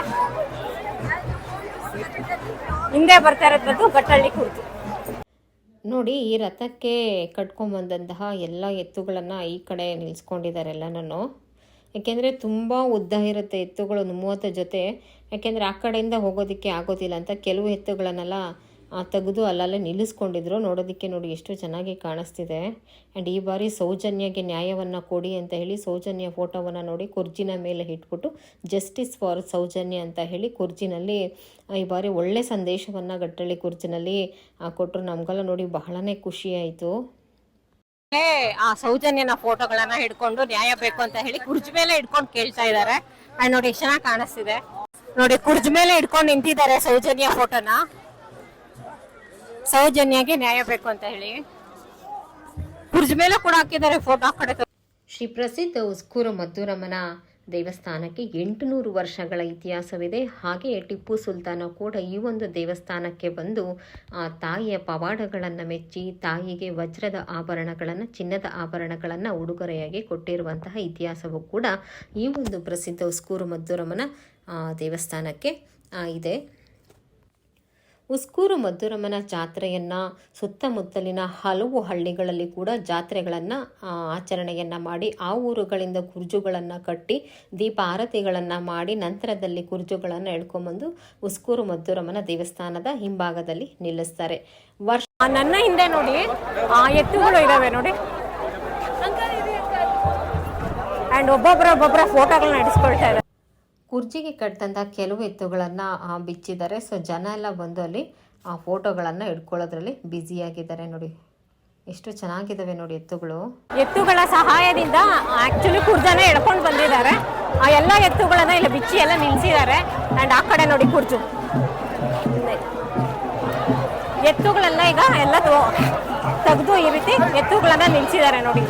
Speaker 2: ಹಿಂದೆ ಬರ್ತಾ ಇರೋದು ಗಟ್ಟಳ್ಳಿ ಕುರ್ಜು.
Speaker 1: ನೋಡಿ ಈ ರಥಕ್ಕೆ ಕಟ್ಕೊಂಬಂದಂತಹ ಎಲ್ಲ ಎತ್ತುಗಳನ್ನು ಈ ಕಡೆ ನಿಲ್ಸ್ಕೊಂಡಿದ್ದಾರೆ ಎಲ್ಲನೂ ಯಾಕೆಂದರೆ ತುಂಬ ಉದ್ದ ಇರುತ್ತೆ ಎತ್ತುಗಳು ಮೂವತ್ತು ಜೊತೆ. ಯಾಕೆಂದರೆ ಆ ಕಡೆಯಿಂದ ಹೋಗೋದಕ್ಕೆ ಆಗೋದಿಲ್ಲ ಅಂತ ಕೆಲವು ಎತ್ತುಗಳನ್ನೆಲ್ಲ ತೆಗೆದು ಅಲ್ಲಲ್ಲೇ ನಿಲ್ಲಿಸ್ಕೊಂಡಿದ್ರು. ನೋಡೋದಕ್ಕೆ ನೋಡಿ ಎಷ್ಟು ಚೆನ್ನಾಗಿ ಕಾಣಿಸ್ತಿದೆ. ಆ್ಯಂಡ್ ಈ ಬಾರಿ ಸೌಜನ್ಯಗೆ ನ್ಯಾಯವನ್ನು ಕೊಡಿ ಅಂತ ಹೇಳಿ, ಸೌಜನ್ಯ ಫೋಟೋವನ್ನು ನೋಡಿ ಕುರ್ಜಿನ ಮೇಲೆ ಇಟ್ಬಿಟ್ಟು ಜಸ್ಟಿಸ್ ಫಾರ್ ಸೌಜನ್ಯ ಅಂತ ಹೇಳಿ ಕುರ್ಜಿನಲ್ಲಿ ಈ ಬಾರಿ ಒಳ್ಳೆ ಸಂದೇಶವನ್ನು ಗಟ್ಟಳ್ಳಿ ಕುರ್ಜಿನಲ್ಲಿ ಕೊಟ್ಟರು ನಮಗೆಲ್ಲ ನೋಡಿ ಬಹಳನೇ ಖುಷಿ ಆಯಿತು.
Speaker 2: ಆ ಸೌಜನ್ಯನ ಫೋಟೋಗಳನ್ನ ಹಿಡ್ಕೊಂಡು ನ್ಯಾಯ ಬೇಕು ಅಂತ ಹೇಳಿ ಕುರ್ಜಿ ಮೇಲೆ ಹಿಡ್ಕೊಂಡು ಕೇಳ್ತಾ ಇದ್ದಾರೆ. ನೋಡಿ ಎಷ್ಟು ಚೆನ್ನಾಗಿ ಕಾಣಿಸ್ತಿದೆ. ನೋಡಿ, ಕುರ್ಜ್ ಮೇಲೆ ಇಟ್ಕೊಂಡು ನಿಂತಿದ್ದಾರೆ ಸೌಜನ್ಯ ಫೋಟೋನ. ಸೌಜನ್ಯಗೆ ನ್ಯಾಯ ಬೇಕು ಅಂತ ಹೇಳಿ. ಕುರ್ಜ್ ಮೇಲೆ ಕೂಡ ಹಾಕಿದ್ದಾರೆ ಫೋಟೋ ಕಡೆ.
Speaker 1: ಶ್ರೀ ಪ್ರಸಿದ್ಧ ಉಸ್ಕೂರು ಮದ್ದೂರಮ್ಮನ ದೇವಸ್ಥಾನಕ್ಕೆ ಎಂಟುನೂರು ವರ್ಷಗಳ ಇತಿಹಾಸವಿದೆ. ಹಾಗೆ ಟಿಪ್ಪು ಸುಲ್ತಾನ ಕೂಡ ಈ ಒಂದು ದೇವಸ್ಥಾನಕ್ಕೆ ಬಂದು, ಆ ತಾಯಿಯ ಪವಾಡಗಳನ್ನು ಮೆಚ್ಚಿ, ತಾಯಿಗೆ ವಜ್ರದ ಆಭರಣಗಳನ್ನು, ಚಿನ್ನದ ಆಭರಣಗಳನ್ನು ಉಡುಗೊರೆಯಾಗಿ ಕೊಟ್ಟಿರುವಂತಹ ಇತಿಹಾಸವೂ ಕೂಡ ಈ ಒಂದು ಪ್ರಸಿದ್ಧ ಉಸ್ಕೂರು ಮದ್ದೂರಮ್ಮನ ದೇವಸ್ಥಾನಕ್ಕೆ ಇದೆ. ಉಸ್ಕೂರು ಮದ್ದೂರಮ್ಮನ ಜಾತ್ರೆಯನ್ನು ಸುತ್ತಮುತ್ತಲಿನ ಹಲವು ಹಳ್ಳಿಗಳಲ್ಲಿ ಕೂಡ ಜಾತ್ರೆಗಳನ್ನು ಆಚರಣೆಯನ್ನು ಮಾಡಿ ಆ ಊರುಗಳಿಂದ ಕುರ್ಜುಗಳನ್ನು ಕಟ್ಟಿ ದೀಪ ಆರತಿಗಳನ್ನು ಮಾಡಿ ನಂತರದಲ್ಲಿ ಕುರ್ಜುಗಳನ್ನು ಎಳ್ಕೊಂಬಂದು ಉಸ್ಕೂರು ಮದ್ದೂರಮ್ಮನ ದೇವಸ್ಥಾನದ ಹಿಂಭಾಗದಲ್ಲಿ ನಿಲ್ಲಿಸ್ತಾರೆ. ವರ್ಷ
Speaker 2: ನನ್ನ ಹಿಂದೆ ನೋಡಿ ಆ ಎತ್ತುಗಳು ಇದಾವೆ ನೋಡಿ. ಅಂಡ್ ಒಬ್ಬೊಬ್ಬರ ಒಬ್ಬೊಬ್ಬರ ಫೋಟೋಗಳನ್ನ ಇಡಿಸ್ಕೊಳ್ತಾ ಇದ್ದಾರೆ.
Speaker 1: ಕುರ್ಜಿಗೆ ಕಟ್ಟಿದಂಥ ಕೆಲವು ಎತ್ತುಗಳನ್ನು ಬಿಚ್ಚಿದ್ದಾರೆ. ಸೊ ಜನ ಎಲ್ಲ ಬಂದು ಅಲ್ಲಿ, ಆ, ಫೋಟೋಗಳನ್ನು ಇಟ್ಕೊಳ್ಳೋದ್ರಲ್ಲಿ ಬ್ಯುಸಿಯಾಗಿದ್ದಾರೆ ನೋಡಿ. ಎಷ್ಟು ಚೆನ್ನಾಗಿದ್ದಾವೆ ನೋಡಿ ಎತ್ತುಗಳು.
Speaker 2: ಎತ್ತುಗಳ ಸಹಾಯದಿಂದ ಆಕ್ಚುಲಿ ಕುರ್ಜನ ಎಳ್ಕೊಂಡು ಬಂದಿದ್ದಾರೆ. ಆ ಎಲ್ಲ ಎತ್ತುಗಳನ್ನ ಇಲ್ಲಿ ಬಿಚ್ಚಿ ಎಲ್ಲ ನಿಲ್ಸಿದ್ದಾರೆ. ಅಂಡ್ ಆ ಕಡೆ ನೋಡಿ ಕುರ್ಜು. ಎತ್ತುಗಳೆಲ್ಲ ಈಗ ಎಲ್ಲ ತೆಗೆದು ಈ ರೀತಿ ಎತ್ತುಗಳನ್ನ ನಿಲ್ಸಿದ್ದಾರೆ ನೋಡಿ.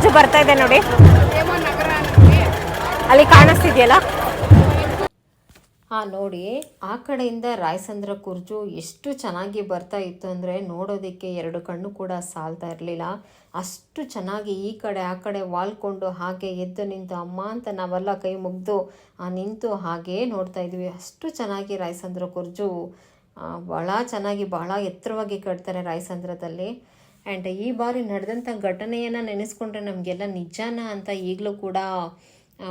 Speaker 2: ಕುರ್ಜು ಬರ್ತಾ ಇದೆ ನೋಡಿ. ಅಲ್ಲಿ ಕಾಣಿಸ್ತಿದ್ಯಲ್ಲ?
Speaker 1: ಹಾ ನೋಡಿ, ಆ ಕಡೆಯಿಂದ ರಾಯಸಂದ್ರ ಕುರ್ಜು ಎಷ್ಟು ಚೆನ್ನಾಗಿ ಬರ್ತಾ ಇತ್ತು ಅಂದರೆ ನೋಡೋದಕ್ಕೆ ಎರಡು ಕಣ್ಣು ಕೂಡ ಸಾಲ್ತಾ ಇರಲಿಲ್ಲ. ಅಷ್ಟು ಚೆನ್ನಾಗಿ ಈ ಕಡೆ, ಆ ಕಡೆ ವಾಲ್ಕೊಂಡು ಹಾಗೆ ಎದ್ದು ನಿಂತು, ಅಮ್ಮ ಅಂತ ನಾವೆಲ್ಲ ಕೈ ಮುಗ್ದು ನಿಂತು ಹಾಗೇ ನೋಡ್ತಾ ಇದ್ವಿ. ಅಷ್ಟು ಚೆನ್ನಾಗಿ ರಾಯಸಂದ್ರ ಕುರ್ಜು ಭಾಳ ಚೆನ್ನಾಗಿ, ಬಹಳ ಎತ್ತರವಾಗಿ ಕಟ್ತಾರೆ ರಾಯಸಂದ್ರದಲ್ಲಿ ಆ್ಯಂಡ್ ಈ ಬಾರಿ ನಡೆದಂಥ ಘಟನೆಯನ್ನು ನೆನೆಸ್ಕೊಂಡ್ರೆ ನಮಗೆಲ್ಲ ನಿಜಾನ ಅಂತ ಈಗಲೂ ಕೂಡ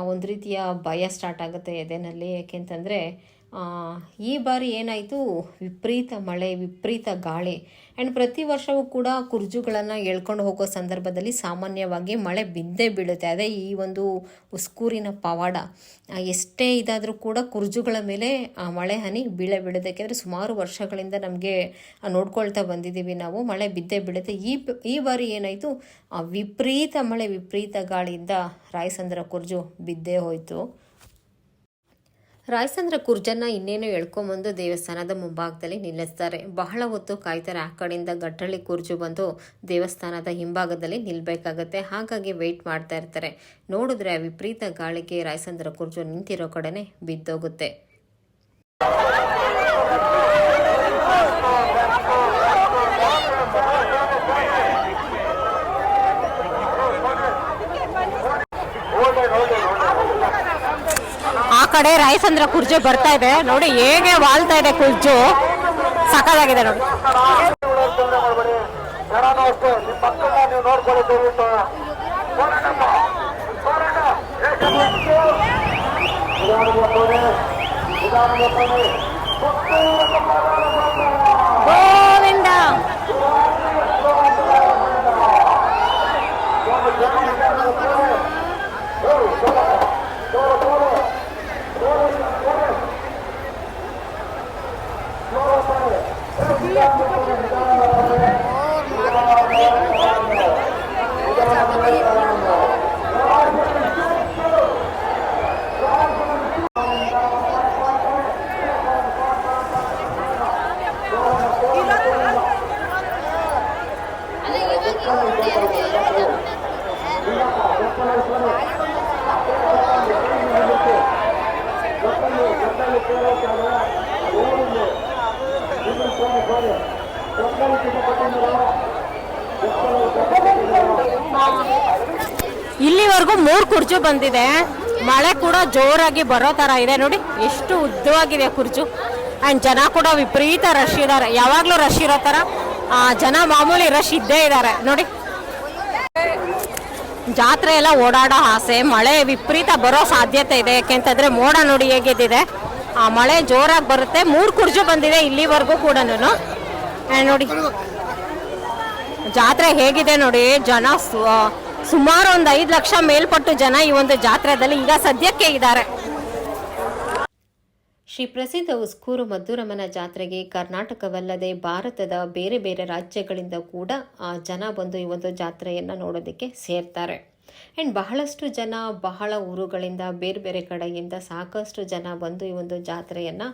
Speaker 1: ಒಂದು ರೀತಿಯ ಭಯ ಸ್ಟಾರ್ಟ್ ಆಗುತ್ತೆ ಎದೆನಲ್ಲಿ. ಯಾಕೆಂತಂದರೆ ಈ ಬಾರಿ ಏನಾಯಿತು? ವಿಪರೀತ ಮಳೆ, ವಿಪರೀತ ಗಾಳಿ. ಆ್ಯಂಡ್ ಪ್ರತಿ ವರ್ಷವೂ ಕೂಡ ಕುರ್ಜುಗಳನ್ನು ಎಳ್ಕೊಂಡು ಹೋಗೋ ಸಂದರ್ಭದಲ್ಲಿ ಸಾಮಾನ್ಯವಾಗಿ ಮಳೆ ಬಿದ್ದೇ ಬೀಳುತ್ತೆ. ಅದೇ ಈ ಒಂದು ಉಸ್ಕೂರಿನ ಪವಾಡ. ಎಷ್ಟೇ ಇದಾದರೂ ಕೂಡ ಕುರ್ಜುಗಳ ಮೇಲೆ, ಆ, ಮಳೆ ಹನಿ ಬೀಳೇ ಬೀಳುತ್ತೆ. ಯಾಕೆಂದರೆ ಸುಮಾರು ವರ್ಷಗಳಿಂದ ನಮಗೆ ನೋಡ್ಕೊಳ್ತಾ ಬಂದಿದ್ದೀವಿ ನಾವು. ಮಳೆ ಬಿದ್ದೇ ಬೀಳುತ್ತೆ. ಈ ಈ ಬಾರಿ ಏನಾಯಿತು? ವಿಪರೀತ ಮಳೆ, ವಿಪರೀತ ಗಾಳಿಯಿಂದ ರಾಯಸಂದ್ರ ಕುರ್ಜು ಬಿದ್ದೇ ಹೋಯಿತು. ರಾಯಸಂದ್ರ ಕುರ್ಜನ್ನ ಇನ್ನೇನು ಎಳ್ಕೊಂಬಂದು ದೇವಸ್ಥಾನದ ಮುಂಭಾಗದಲ್ಲಿ ನಿಲ್ಲಿಸ್ತಾರೆ. ಬಹಳ ಹೊತ್ತು ಕಾಯ್ತಾರೆ. ಆ ಕಡೆಯಿಂದ ಗಟ್ಟಳ್ಳಿ ಕುರ್ಜು ಬಂದು ದೇವಸ್ಥಾನದ ಹಿಂಭಾಗದಲ್ಲಿ ನಿಲ್ಲಬೇಕಾಗತ್ತೆ ಹಾಗಾಗಿ ವೆಯ್ಟ್ ಮಾಡ್ತಾ ಇರ್ತಾರೆ. ನೋಡಿದ್ರೆ ವಿಪರೀತ ಗಾಳಿಗೆ ರಾಯಸಂದ್ರ ಕುರ್ಜು ನಿಂತಿರೋ ಕಡೆನೆ ಬಿದ್ದೋಗುತ್ತೆ.
Speaker 2: ಕಡೆ ರಾಯಸಂದ್ರ ಕುರ್ಜು ಬರ್ತಾ ಇದೆ. ನೋಡಿ ಹೇಗೆ ವಾಲ್ತಾ ಇದೆ ಕುರ್ಜು. ಸಕಾಲಾಗಿದೆ ನೋಡಿ.
Speaker 4: ಯಾರಾದ್ರೂ
Speaker 2: Yeah. ಬಂದಿದೆ. ಮಳೆ ಕೂಡ ಜೋರಾಗಿ ಬರೋ ತರ ಇದೆ. ನೋಡಿ ಎಷ್ಟು ಉದ್ದವಾಗಿದೆ ಕುರ್ಚು. ಅಂಡ್ ಜನ ಕೂಡ ವಿಪರೀತ ರಶ್ ಇದ್ದಾರೆ ಯಾವಾಗ್ಲೂ ರಶ್ ಇರೋ ತರ. ಆ, ಜನ ಮಾಮೂಲಿ ರಶ್ ಇದ್ದೇ ಇದ್ದಾರೆ ನೋಡಿ. ಜಾತ್ರೆ ಎಲ್ಲ ಓಡಾಡೋ ಆಸೆ. ಮಳೆ ವಿಪರೀತ ಬರೋ ಸಾಧ್ಯತೆ ಇದೆ. ಯಾಕೆಂತಂದ್ರೆ ಮೋಡ ನೋಡಿ ಹೇಗಿದ್ದಿದೆ. ಆ ಮಳೆ ಜೋರಾಗಿ ಬರುತ್ತೆ. ಮೂರು ಕುರ್ಜು ಬಂದಿದೆ ಇಲ್ಲಿವರೆಗೂ ಕೂಡ ನೋಡಿ ಜಾತ್ರೆ ಹೇಗಿದೆ ನೋಡಿ. ಜನ ಸುಮಾರು ಒಂದು ಐದು ಲಕ್ಷ ಮೇಲ್ಪಟ್ಟು ಜನ ಈ ಒಂದು ಜಾತ್ರೆಯಲ್ಲಿ ಈಗ ಸದ್ಯಕ್ಕೆ ಇದ್ದಾರೆ.
Speaker 1: ಶ್ರೀ ಪ್ರಸಿದ್ಧ ಉಸ್ಕೂರು ಮದ್ದೂರಮ್ಮನ ಜಾತ್ರೆಗೆ ಕರ್ನಾಟಕವಲ್ಲದೆ ಭಾರತದ ಬೇರೆ ಬೇರೆ ರಾಜ್ಯಗಳಿಂದ ಕೂಡ ಆ, ಜನ ಬಂದು ಈ ಒಂದು ಜಾತ್ರೆಯನ್ನು ನೋಡೋದಕ್ಕೆ ಸೇರ್ತಾರೆ. ಆ್ಯಂಡ್ ಬಹಳಷ್ಟು ಜನ ಬಹಳ ಊರುಗಳಿಂದ ಬೇರೆ ಬೇರೆ ಕಡೆಯಿಂದ ಸಾಕಷ್ಟು ಜನ ಬಂದು ಈ ಒಂದು ಜಾತ್ರೆಯನ್ನು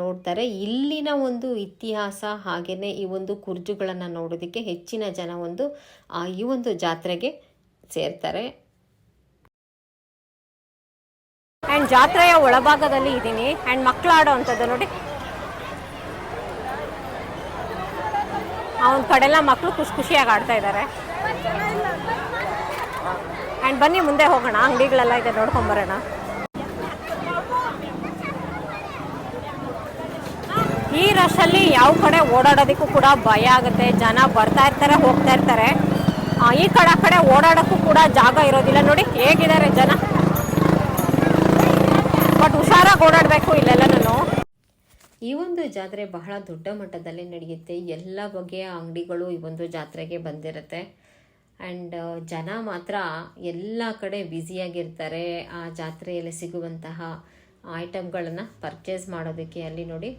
Speaker 1: ನೋಡ್ತಾರೆ. ಇಲ್ಲಿನ ಒಂದು ಇತಿಹಾಸ ಹಾಗೆಯೇ ಈ ಒಂದು ಕುರ್ಜುಗಳನ್ನು ನೋಡೋದಕ್ಕೆ ಹೆಚ್ಚಿನ ಜನ ಒಂದು ಈ ಒಂದು ಜಾತ್ರೆಗೆ ಸೇರ್ತಾರೆ.
Speaker 2: ಆ್ಯಂಡ್ ಜಾತ್ರೆಯ ಒಳಭಾಗದಲ್ಲಿ ಇದ್ದೀನಿ. ಆ್ಯಂಡ್ ಮಕ್ಕಳು ಆಡೋ ಅಂಥದ್ದು ನೋಡಿ. ಆ ಒಂದು ಕಡೆಲ್ಲ ಮಕ್ಕಳು ಖುಷಿ ಖುಷಿಯಾಗಿ ಆಡ್ತಾ ಇದ್ದಾರೆ. ಆ್ಯಂಡ್ ಬನ್ನಿ ಮುಂದೆ ಹೋಗೋಣ. ಅಂಗಡಿಗಳೆಲ್ಲ ಇದೆ ನೋಡ್ಕೊಂಬರೋಣ ಈ ರಶಲ್ಲಿ ಯಾವ ಕಡೆ ಓಡಾಡೋದಕ್ಕೂ ಕೂಡ ಭಯ ಆಗುತ್ತೆ. ಜನ ಬರ್ತಾ ಇರ್ತಾರೆ, ಹೋಗ್ತಾ ಇರ್ತಾರೆ. ಈ ಕಡೆ ಆ ಕಡೆ ಓಡಾಡೋಕ್ಕೂ ಕೂಡ ಜಾಗ ಇರೋದಿಲ್ಲ. ನೋಡಿ ಹೇಗಿದ್ದಾರೆ ಜನ. ಬಟ್ ಹುಷಾರಾಗಿ ಓಡಾಡಬೇಕು ಇಲ್ಲೆಲ್ಲ ನಾನು
Speaker 1: ಈ ಒಂದು ಜಾತ್ರೆ ಬಹಳ ದೊಡ್ಡ ಮಟ್ಟದಲ್ಲಿ ನಡೆಯುತ್ತೆ. ಎಲ್ಲ ಬಗೆಯ ಅಂಗಡಿಗಳು ಈ ಒಂದು ಜಾತ್ರೆಗೆ ಬಂದಿರುತ್ತೆ. ಆ್ಯಂಡ್ ಜನ ಮಾತ್ರ ಎಲ್ಲ ಕಡೆ ಬ್ಯುಸಿಯಾಗಿರ್ತಾರೆ ಆ ಜಾತ್ರೆಯಲ್ಲಿ ಸಿಗುವಂತಹ ಐಟಮ್ಗಳನ್ನು ಪರ್ಚೇಸ್ ಮಾಡೋದಕ್ಕೆ. ಅಲ್ಲಿ ನೋಡಿ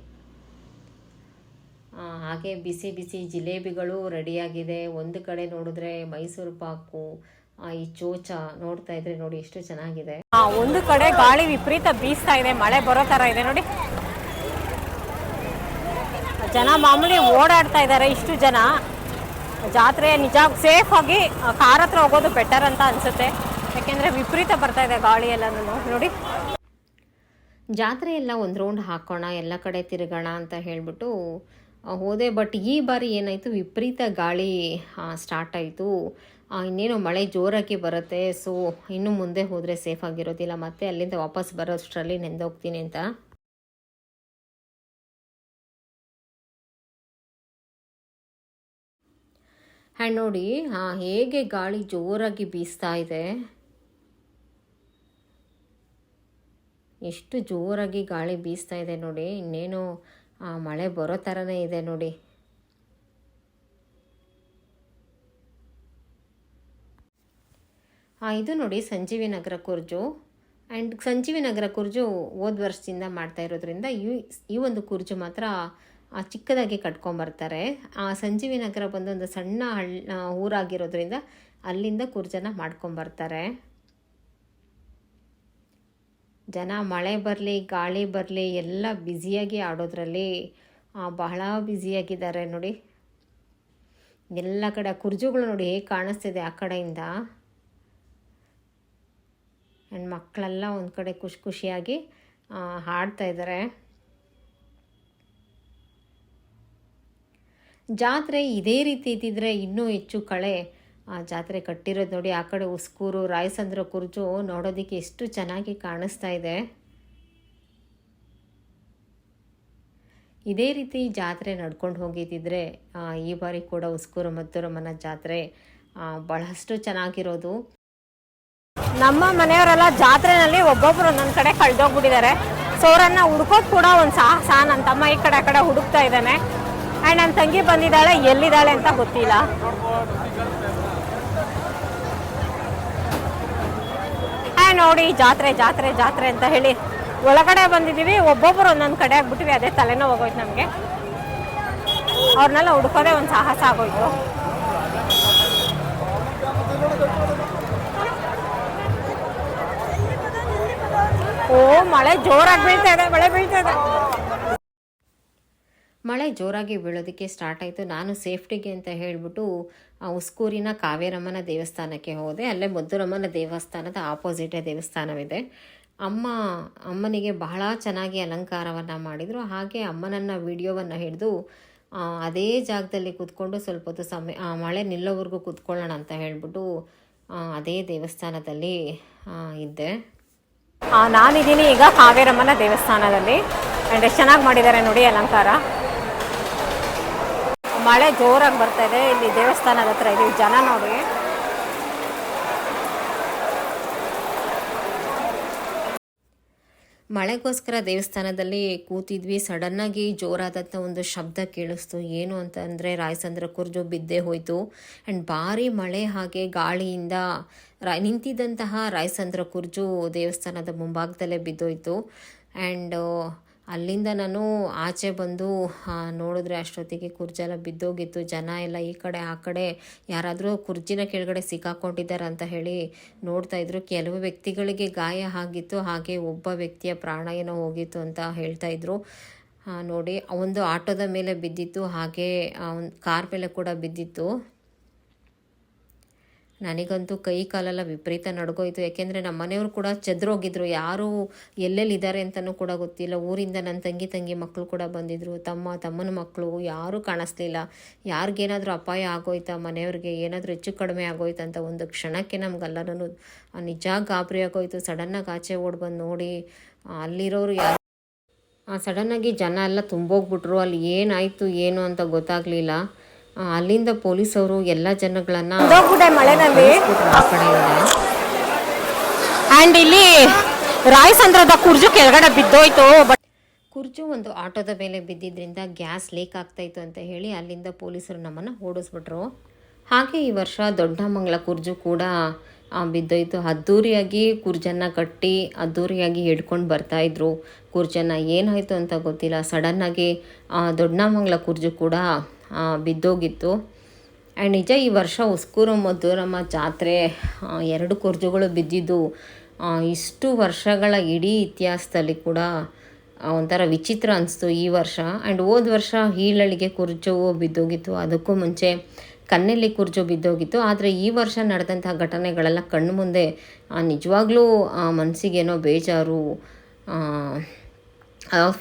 Speaker 1: ಹಾಗೆ ಬಿಸಿ ಬಿಸಿ ಜಿಲೇಬಿಗಳು ರೆಡಿಯಾಗಿದೆ. ಒಂದು ಕಡೆ ನೋಡಿದ್ರೆ ಮೈಸೂರು ಪಾಕು ಈ ಚೋಚ ನೋಡ್ತಾ ಇದ್ರೆ ನೋಡಿ ಎಷ್ಟು ಚೆನ್ನಾಗಿದೆ.
Speaker 2: ಒಂದು ಕಡೆ ಗಾಳಿ ವಿಪರೀತ ಬೀಸ್ತಾ ಇದೆ ಮಳೆ ಬರೋ ತರ ಇದೆ ನೋಡಿ. ಜನ ಮಾಮೂಲಿ ಓಡಾಡ್ತಾ ಇದ್ದಾರೆ ಇಷ್ಟು ಜನ. ಜಾತ್ರೆ ನಿಜ ಸೇಫ್ ಆಗಿ ಕಾರ್ ಹತ್ರ ಹೋಗೋದು ಬೆಟರ್ ಅಂತ ಅನ್ಸುತ್ತೆ. ಯಾಕೆಂದ್ರೆ ವಿಪರೀತ ಬರ್ತಾ ಇದೆ ಗಾಳಿ ಎಲ್ಲಾನು ನೋಡಿ.
Speaker 1: ಜಾತ್ರೆ ಎಲ್ಲ ಒಂದು ರೌಂಡ್ ಹಾಕೋಣ ಎಲ್ಲ ಕಡೆ ತಿರುಗೋಣ ಅಂತ ಹೇಳಿಬಿಟ್ಟು ಹೋದೆ. ಬಟ್ ಈ ಬಾರಿ ಏನಾಯಿತು? ವಿಪರೀತ ಗಾಳಿ ಸ್ಟಾರ್ಟ್ ಆಯಿತು. ಇನ್ನೇನು ಮಳೆ ಜೋರಾಗಿ ಬರುತ್ತೆ. ಸೊ ಇನ್ನು ಮುಂದೆ ಹೋದರೆ ಸೇಫ್ ಆಗಿರೋದಿಲ್ಲ. ಮತ್ತೆ ಅಲ್ಲಿಂದ ವಾಪಸ್ ಬರೋಷ್ಟರಲ್ಲಿ ನೆಂದೋಗ್ತೀನಿ ಅಂತ. ಆ್ಯಂಡ್ ನೋಡಿ ಹೇಗೆ ಗಾಳಿ ಜೋರಾಗಿ ಬೀಸ್ತಾ ಇದೆ. ಎಷ್ಟು ಜೋರಾಗಿ ಗಾಳಿ ಬೀಸ್ತಾ ಇದೆ ನೋಡಿ. ಇನ್ನೇನು ಮಳೆ ಬರೋ ಥರನೇ ಇದೆ ನೋಡಿ. ಆ, ಇದು ನೋಡಿ ಸಂಜೀವಿ ನಗರ ಕುರ್ಜು. ಆ್ಯಂಡ್ ಸಂಜೀವಿ ನಗರ ಕುರ್ಜು ಹೋದ ವರ್ಷದಿಂದ ಮಾಡ್ತಾ ಇರೋದ್ರಿಂದ ಈ ಈ ಒಂದು ಕುರ್ಜು ಮಾತ್ರ ಆ, ಚಿಕ್ಕದಾಗಿ ಕಟ್ಕೊಂಬರ್ತಾರೆ ಆ ಸಂಜೀವಿ ನಗರ ಬಂದು ಒಂದು ಸಣ್ಣ ಹಳ್ಳ ಆ, ಊರಾಗಿರೋದ್ರಿಂದ ಅಲ್ಲಿಂದ ಕುರ್ಜನ ಮಾಡ್ಕೊಂಬರ್ತಾರೆ ಜನ ಮಳೆ ಬರಲಿ, ಗಾಳಿ ಬರಲಿ, ಎಲ್ಲ ಬ್ಯುಸಿಯಾಗಿ ಆಡೋದ್ರಲ್ಲಿ ಬಹಳ ಬ್ಯುಸಿಯಾಗಿದ್ದಾರೆ ನೋಡಿ. ಎಲ್ಲ ಕಡೆ ಕುರ್ಜುಗಳು ನೋಡಿ ಹೇಗೆ ಕಾಣಿಸ್ತಿದೆ ಆ ಕಡೆಯಿಂದ. ಆ್ಯಂಡ್ ಮಕ್ಕಳೆಲ್ಲ ಒಂದು ಕಡೆ ಖುಷಿ ಖುಷಿಯಾಗಿ ಹಾಡ್ತಾ ಇದ್ದಾರೆ. ಜಾತ್ರೆ ಇದೇ ರೀತಿ ಇದ್ದಿದ್ರೆ ಇನ್ನೂ ಹೆಚ್ಚು ಕಳೆ ಆ ಜಾತ್ರೆ ಕಟ್ಟಿರೋದು ನೋಡಿ ಆ ಕಡೆ ಉಸ್ಕೂರು, ರಾಯಸಂದ್ರ, ಕುರ್ಜು ನೋಡೋದಕ್ಕೆ ಎಷ್ಟು ಚೆನ್ನಾಗಿ ಕಾಣಿಸ್ತಾ ಇದೆ. ಇದೇ ರೀತಿ ಜಾತ್ರೆ ನಡ್ಕೊಂಡು ಹೋಗಿದ್ದಿದ್ರೆ ಈ ಬಾರಿ ಕೂಡ ಉಸ್ಕೂರು ಮದ್ದೂರಮ್ಮನ ಜಾತ್ರೆ ಬಹಳಷ್ಟು ಚೆನ್ನಾಗಿರೋದು.
Speaker 2: ನಮ್ಮ ಮನೆಯವರೆಲ್ಲ ಜಾತ್ರೆನಲ್ಲಿ ಒಬ್ಬೊಬ್ರು ಒಂದೊಂದು ಕಡೆ ಕಳೆದೋಗ್ಬಿಟ್ಟಿದ್ದಾರೆ. ಸೊ ಅವರನ್ನ ಹುಡ್ಕೋದ್ ಕೂಡ ಒಂದು ಸಾಹಸ ನನ್ನ ತಮ್ಮ ಈ ಕಡೆ ಆ ಕಡೆ ಹುಡುಕ್ತಾ ಇದ್ದಾನೆ. ಆ್ಯಂಡ್ ನನ್ನ ತಂಗಿ ಬಂದಿದ್ದಾಳೆ, ಎಲ್ಲಿದ್ದಾಳೆ ಅಂತ ಗೊತ್ತಿಲ್ಲ. ನೋಡಿ, ಜಾತ್ರೆ ಜಾತ್ರೆ ಜಾತ್ರೆ ಅಂತ ಹೇಳಿ ಒಳಗಡೆ ಬಂದಿದ್ದೀವಿ. ಒಬ್ಬೊಬ್ಬರು ಒಂದೊಂದು ಕಡೆ ಆಗ್ಬಿಟ್ವಿ ಅದೇ ತಲೆನೋ ಹೋಗೋಯ್ತು ನಮಗೆ. ಅವ್ರನ್ನೆಲ್ಲ ಹುಡ್ಕೋದೇ ಒಂದು ಸಾಹಸ ಆಗೋಯ್ತು. ಓ, ಮಳೆ ಜೋರಾಗಿ ಬೀಳ್ತಾ ಇದೆ, ಮಳೆ ಬೀಳ್ತಾ ಇದೆ.
Speaker 1: ಮಳೆ ಜೋರಾಗಿ ಬೀಳೋದಕ್ಕೆ ಸ್ಟಾರ್ಟ್ ಆಯಿತು. ನಾನು ಸೇಫ್ಟಿಗೆ ಅಂತ ಹೇಳಿಬಿಟ್ಟು ಉಸ್ಕೂರಿನ ಕಾವೇರಮ್ಮನ ದೇವಸ್ಥಾನಕ್ಕೆ ಹೋದೆ. ಅಲ್ಲೇ ಮುದ್ದುರಮ್ಮನ ದೇವಸ್ಥಾನದ ಆಪೋಸಿಟೇ ದೇವಸ್ಥಾನವಿದೆ. ಅಮ್ಮ ಅಮ್ಮನಿಗೆ ಬಹಳ ಚೆನ್ನಾಗಿ ಅಲಂಕಾರವನ್ನು ಮಾಡಿದರು. ಹಾಗೆ ಅಮ್ಮನನ್ನು ವಿಡಿಯೋವನ್ನು ಹಿಡಿದು ಅದೇ ಜಾಗದಲ್ಲಿ ಕೂತ್ಕೊಂಡು ಸ್ವಲ್ಪ ಹೊತ್ತು ಸಮಯ ಮಳೆ ನಿಲ್ಲೋವರೆಗೂ ಕೂತ್ಕೊಳ್ಳೋಣ ಅಂತ ಹೇಳಿಬಿಟ್ಟು ಅದೇ ದೇವಸ್ಥಾನದಲ್ಲಿ ಇದ್ದೆ.
Speaker 2: ನಾನಿದ್ದೀನಿ ಈಗ ಕಾವೇರಮ್ಮನ ದೇವಸ್ಥಾನದಲ್ಲಿ. ಆ್ಯಂಡ್ ಎಷ್ಟು ಚೆನ್ನಾಗಿ ಮಾಡಿದ್ದಾರೆ ನೋಡಿ ಅಲಂಕಾರ. ಮಳೆ ಜೋರಾಗಿ ಬರ್ತಾ ಇದೆ. ಇಲ್ಲಿ ದೇವಸ್ಥಾನದ ಹತ್ರ ಇದೀವಿ ಜನ ನೋಡಿ
Speaker 1: ಮಳೆಗೋಸ್ಕರ ದೇವಸ್ಥಾನದಲ್ಲಿ ಕೂತಿದ್ವಿ. ಸಡನ್ನಾಗಿ ಜೋರಾದಂಥ ಒಂದು ಶಬ್ದ ಕೇಳಿಸ್ತು. ಏನು ಅಂತ ಅಂದರೆ ರಾಯಸಂದ್ರ ಕುರ್ಜು ಬಿದ್ದೇ ಹೋಯಿತು. ಆ್ಯಂಡ್ ಭಾರಿ ಮಳೆ ಹಾಗೆ ಗಾಳಿಯಿಂದ ರಾ, ನಿಂತಿದ್ದಂತಹ ರಾಯಸಂದ್ರ ಕುರ್ಜು ದೇವಸ್ಥಾನದ ಮುಂಭಾಗದಲ್ಲೇ ಬಿದ್ದೋಯ್ತು. ಆ್ಯಂಡ್ ಅಲ್ಲಿಂದ ನಾನು ಆಚೆ ಬಂದು ನೋಡಿದ್ರೆ ಅಷ್ಟೊತ್ತಿಗೆ ಕುರ್ಜೆಲ್ಲ ಬಿದ್ದೋಗಿತ್ತು. ಜನ ಎಲ್ಲ ಈ ಕಡೆ, ಆ ಕಡೆ, ಯಾರಾದರೂ ಕುರ್ಜಿನ ಕೆಳಗಡೆ ಸಿಕ್ಕಾಕೊಂಡಿದ್ದಾರೆ ಅಂತ ಹೇಳಿ ನೋಡ್ತಾ ಇದ್ರು. ಕೆಲವು ವ್ಯಕ್ತಿಗಳಿಗೆ ಗಾಯ ಆಗಿತ್ತು, ಹಾಗೆ ಒಬ್ಬ ವ್ಯಕ್ತಿಯ ಪ್ರಾಣ ಏನೋ ಹೋಗಿತ್ತು ಅಂತ ಹೇಳ್ತಾ ಇದ್ರು. ನೋಡಿ ಒಂದು ಆಟೋದ ಮೇಲೆ ಬಿದ್ದಿತ್ತು, ಹಾಗೆ ಕಾರ್ ಮೇಲೆ ಕೂಡ ಬಿದ್ದಿತ್ತು. ನನಗಂತೂ ಕೈ ಕಾಲೆಲ್ಲ ವಿಪರೀತ ನಡ್ಗೋಯ್ತು. ಯಾಕೆಂದರೆ ನಮ್ಮ ಮನೆಯವರು ಕೂಡ ಚದ್ರೋಗಿದ್ರು. ಯಾರು ಎಲ್ಲೆಲ್ಲಿದ್ದಾರೆ ಅಂತಲೂ ಕೂಡ ಗೊತ್ತಿಲ್ಲ. ಊರಿಂದ ನನ್ನ ತಂಗಿ ತಂಗಿ ಮಕ್ಕಳು ಕೂಡ ಬಂದಿದ್ರು. ತಮ್ಮ ತಮ್ಮನ ಮಕ್ಕಳು ಯಾರೂ ಕಾಣಿಸ್ಲಿಲ್ಲ. ಯಾರಿಗೇನಾದರೂ ಅಪಾಯ ಆಗೋಯ್ತಾ ಮನೆಯವ್ರಿಗೆ? ಏನಾದರೂ ಹೆಚ್ಚು ಕಡಿಮೆ ಆಗೋಯ್ತಾ ಅಂತ ಒಂದು ಕ್ಷಣಕ್ಕೆ ನಮಗೆಲ್ಲರೂ ನಿಜ ಗಾಬರಿ ಆಗೋಯ್ತು. ಸಡನ್ನಾಗಿ ಆಚೆ ಓಡ್ ಬಂದು ನೋಡಿ ಅಲ್ಲಿರೋರು ಯಾರು? ಸಡನ್ನಾಗಿ ಜನ ಎಲ್ಲ ತುಂಬೋಗ್ಬಿಟ್ರು. ಅಲ್ಲಿ ಏನಾಯಿತು, ಏನು ಅಂತ ಗೊತ್ತಾಗಲಿಲ್ಲ. ಅಲ್ಲಿಂದ ಪೊಲೀಸವರು ಎಲ್ಲ ಜನಗಳನ್ನ
Speaker 2: ಮಳೆನಲ್ಲಿ
Speaker 1: ಆ ಕಡೆಯಿಂದ
Speaker 2: ಆ್ಯಂಡ್ ಇಲ್ಲಿ ರಾಯಸಂದ್ರದ ಕುರ್ಜು ಕೆಳಗಡೆ ಬಿದ್ದೋಯ್ತು. ಬಟ್
Speaker 1: ಕುರ್ಜು ಒಂದು ಆಟೋದ ಮೇಲೆ ಬಿದ್ದಿದ್ದರಿಂದ ಗ್ಯಾಸ್ ಲೀಕ್ ಆಗ್ತಾಯಿತ್ತು ಅಂತ ಹೇಳಿ ಅಲ್ಲಿಂದ ಪೊಲೀಸರು ನಮ್ಮನ್ನು ಓಡಿಸ್ಬಿಟ್ರು. ಹಾಗೆ ಈ ವರ್ಷ ದೊಡ್ಡಮಂಗಲ ಕುರ್ಜು ಕೂಡ ಬಿದ್ದೋಯ್ತು. ಅದ್ದೂರಿಯಾಗಿ ಕುರ್ಜನ್ನು ಕಟ್ಟಿ ಅದ್ದೂರಿಯಾಗಿ ಹಿಡ್ಕೊಂಡು ಬರ್ತಾಯಿದ್ರು ಕುರ್ಜನ್ನು ಏನಾಯಿತು ಅಂತ ಗೊತ್ತಿಲ್ಲ. ಸಡನ್ನಾಗಿ ದೊಡ್ಡಮಂಗಲ ಕುರ್ಜು ಕೂಡ ಬಿದ್ದೋಗಿತ್ತು. ಆ್ಯಂಡ್ ನಿಜ ಈ ವರ್ಷ ಉಸ್ಕೂರು, ಮದ್ದೂರಮ್ಮ ಜಾತ್ರೆ ಎರಡು ಕುರ್ಜುಗಳು ಬಿದ್ದಿದ್ದು ಇಷ್ಟು ವರ್ಷಗಳ ಇಡೀ ಇತಿಹಾಸದಲ್ಲಿ ಕೂಡ ಒಂಥರ ವಿಚಿತ್ರ ಅನಿಸ್ತು ಈ ವರ್ಷ. ಆ್ಯಂಡ್ ಹೋದ ವರ್ಷ ಹೀಳಳಿಗೆ ಕುರ್ಜು ಬಿದ್ದೋಗಿತ್ತು. ಅದಕ್ಕೂ ಮುಂಚೆ ಕನ್ನೆಲ್ಲಿ ಕುರ್ಜು ಬಿದ್ದೋಗಿತ್ತು. ಆದರೆ ಈ ವರ್ಷ ನಡೆದಂತಹ ಘಟನೆಗಳೆಲ್ಲ ಕಣ್ಣು ಮುಂದೆ ನಿಜವಾಗ್ಲೂ ಮನಸ್ಸಿಗೇನೋ ಬೇಜಾರು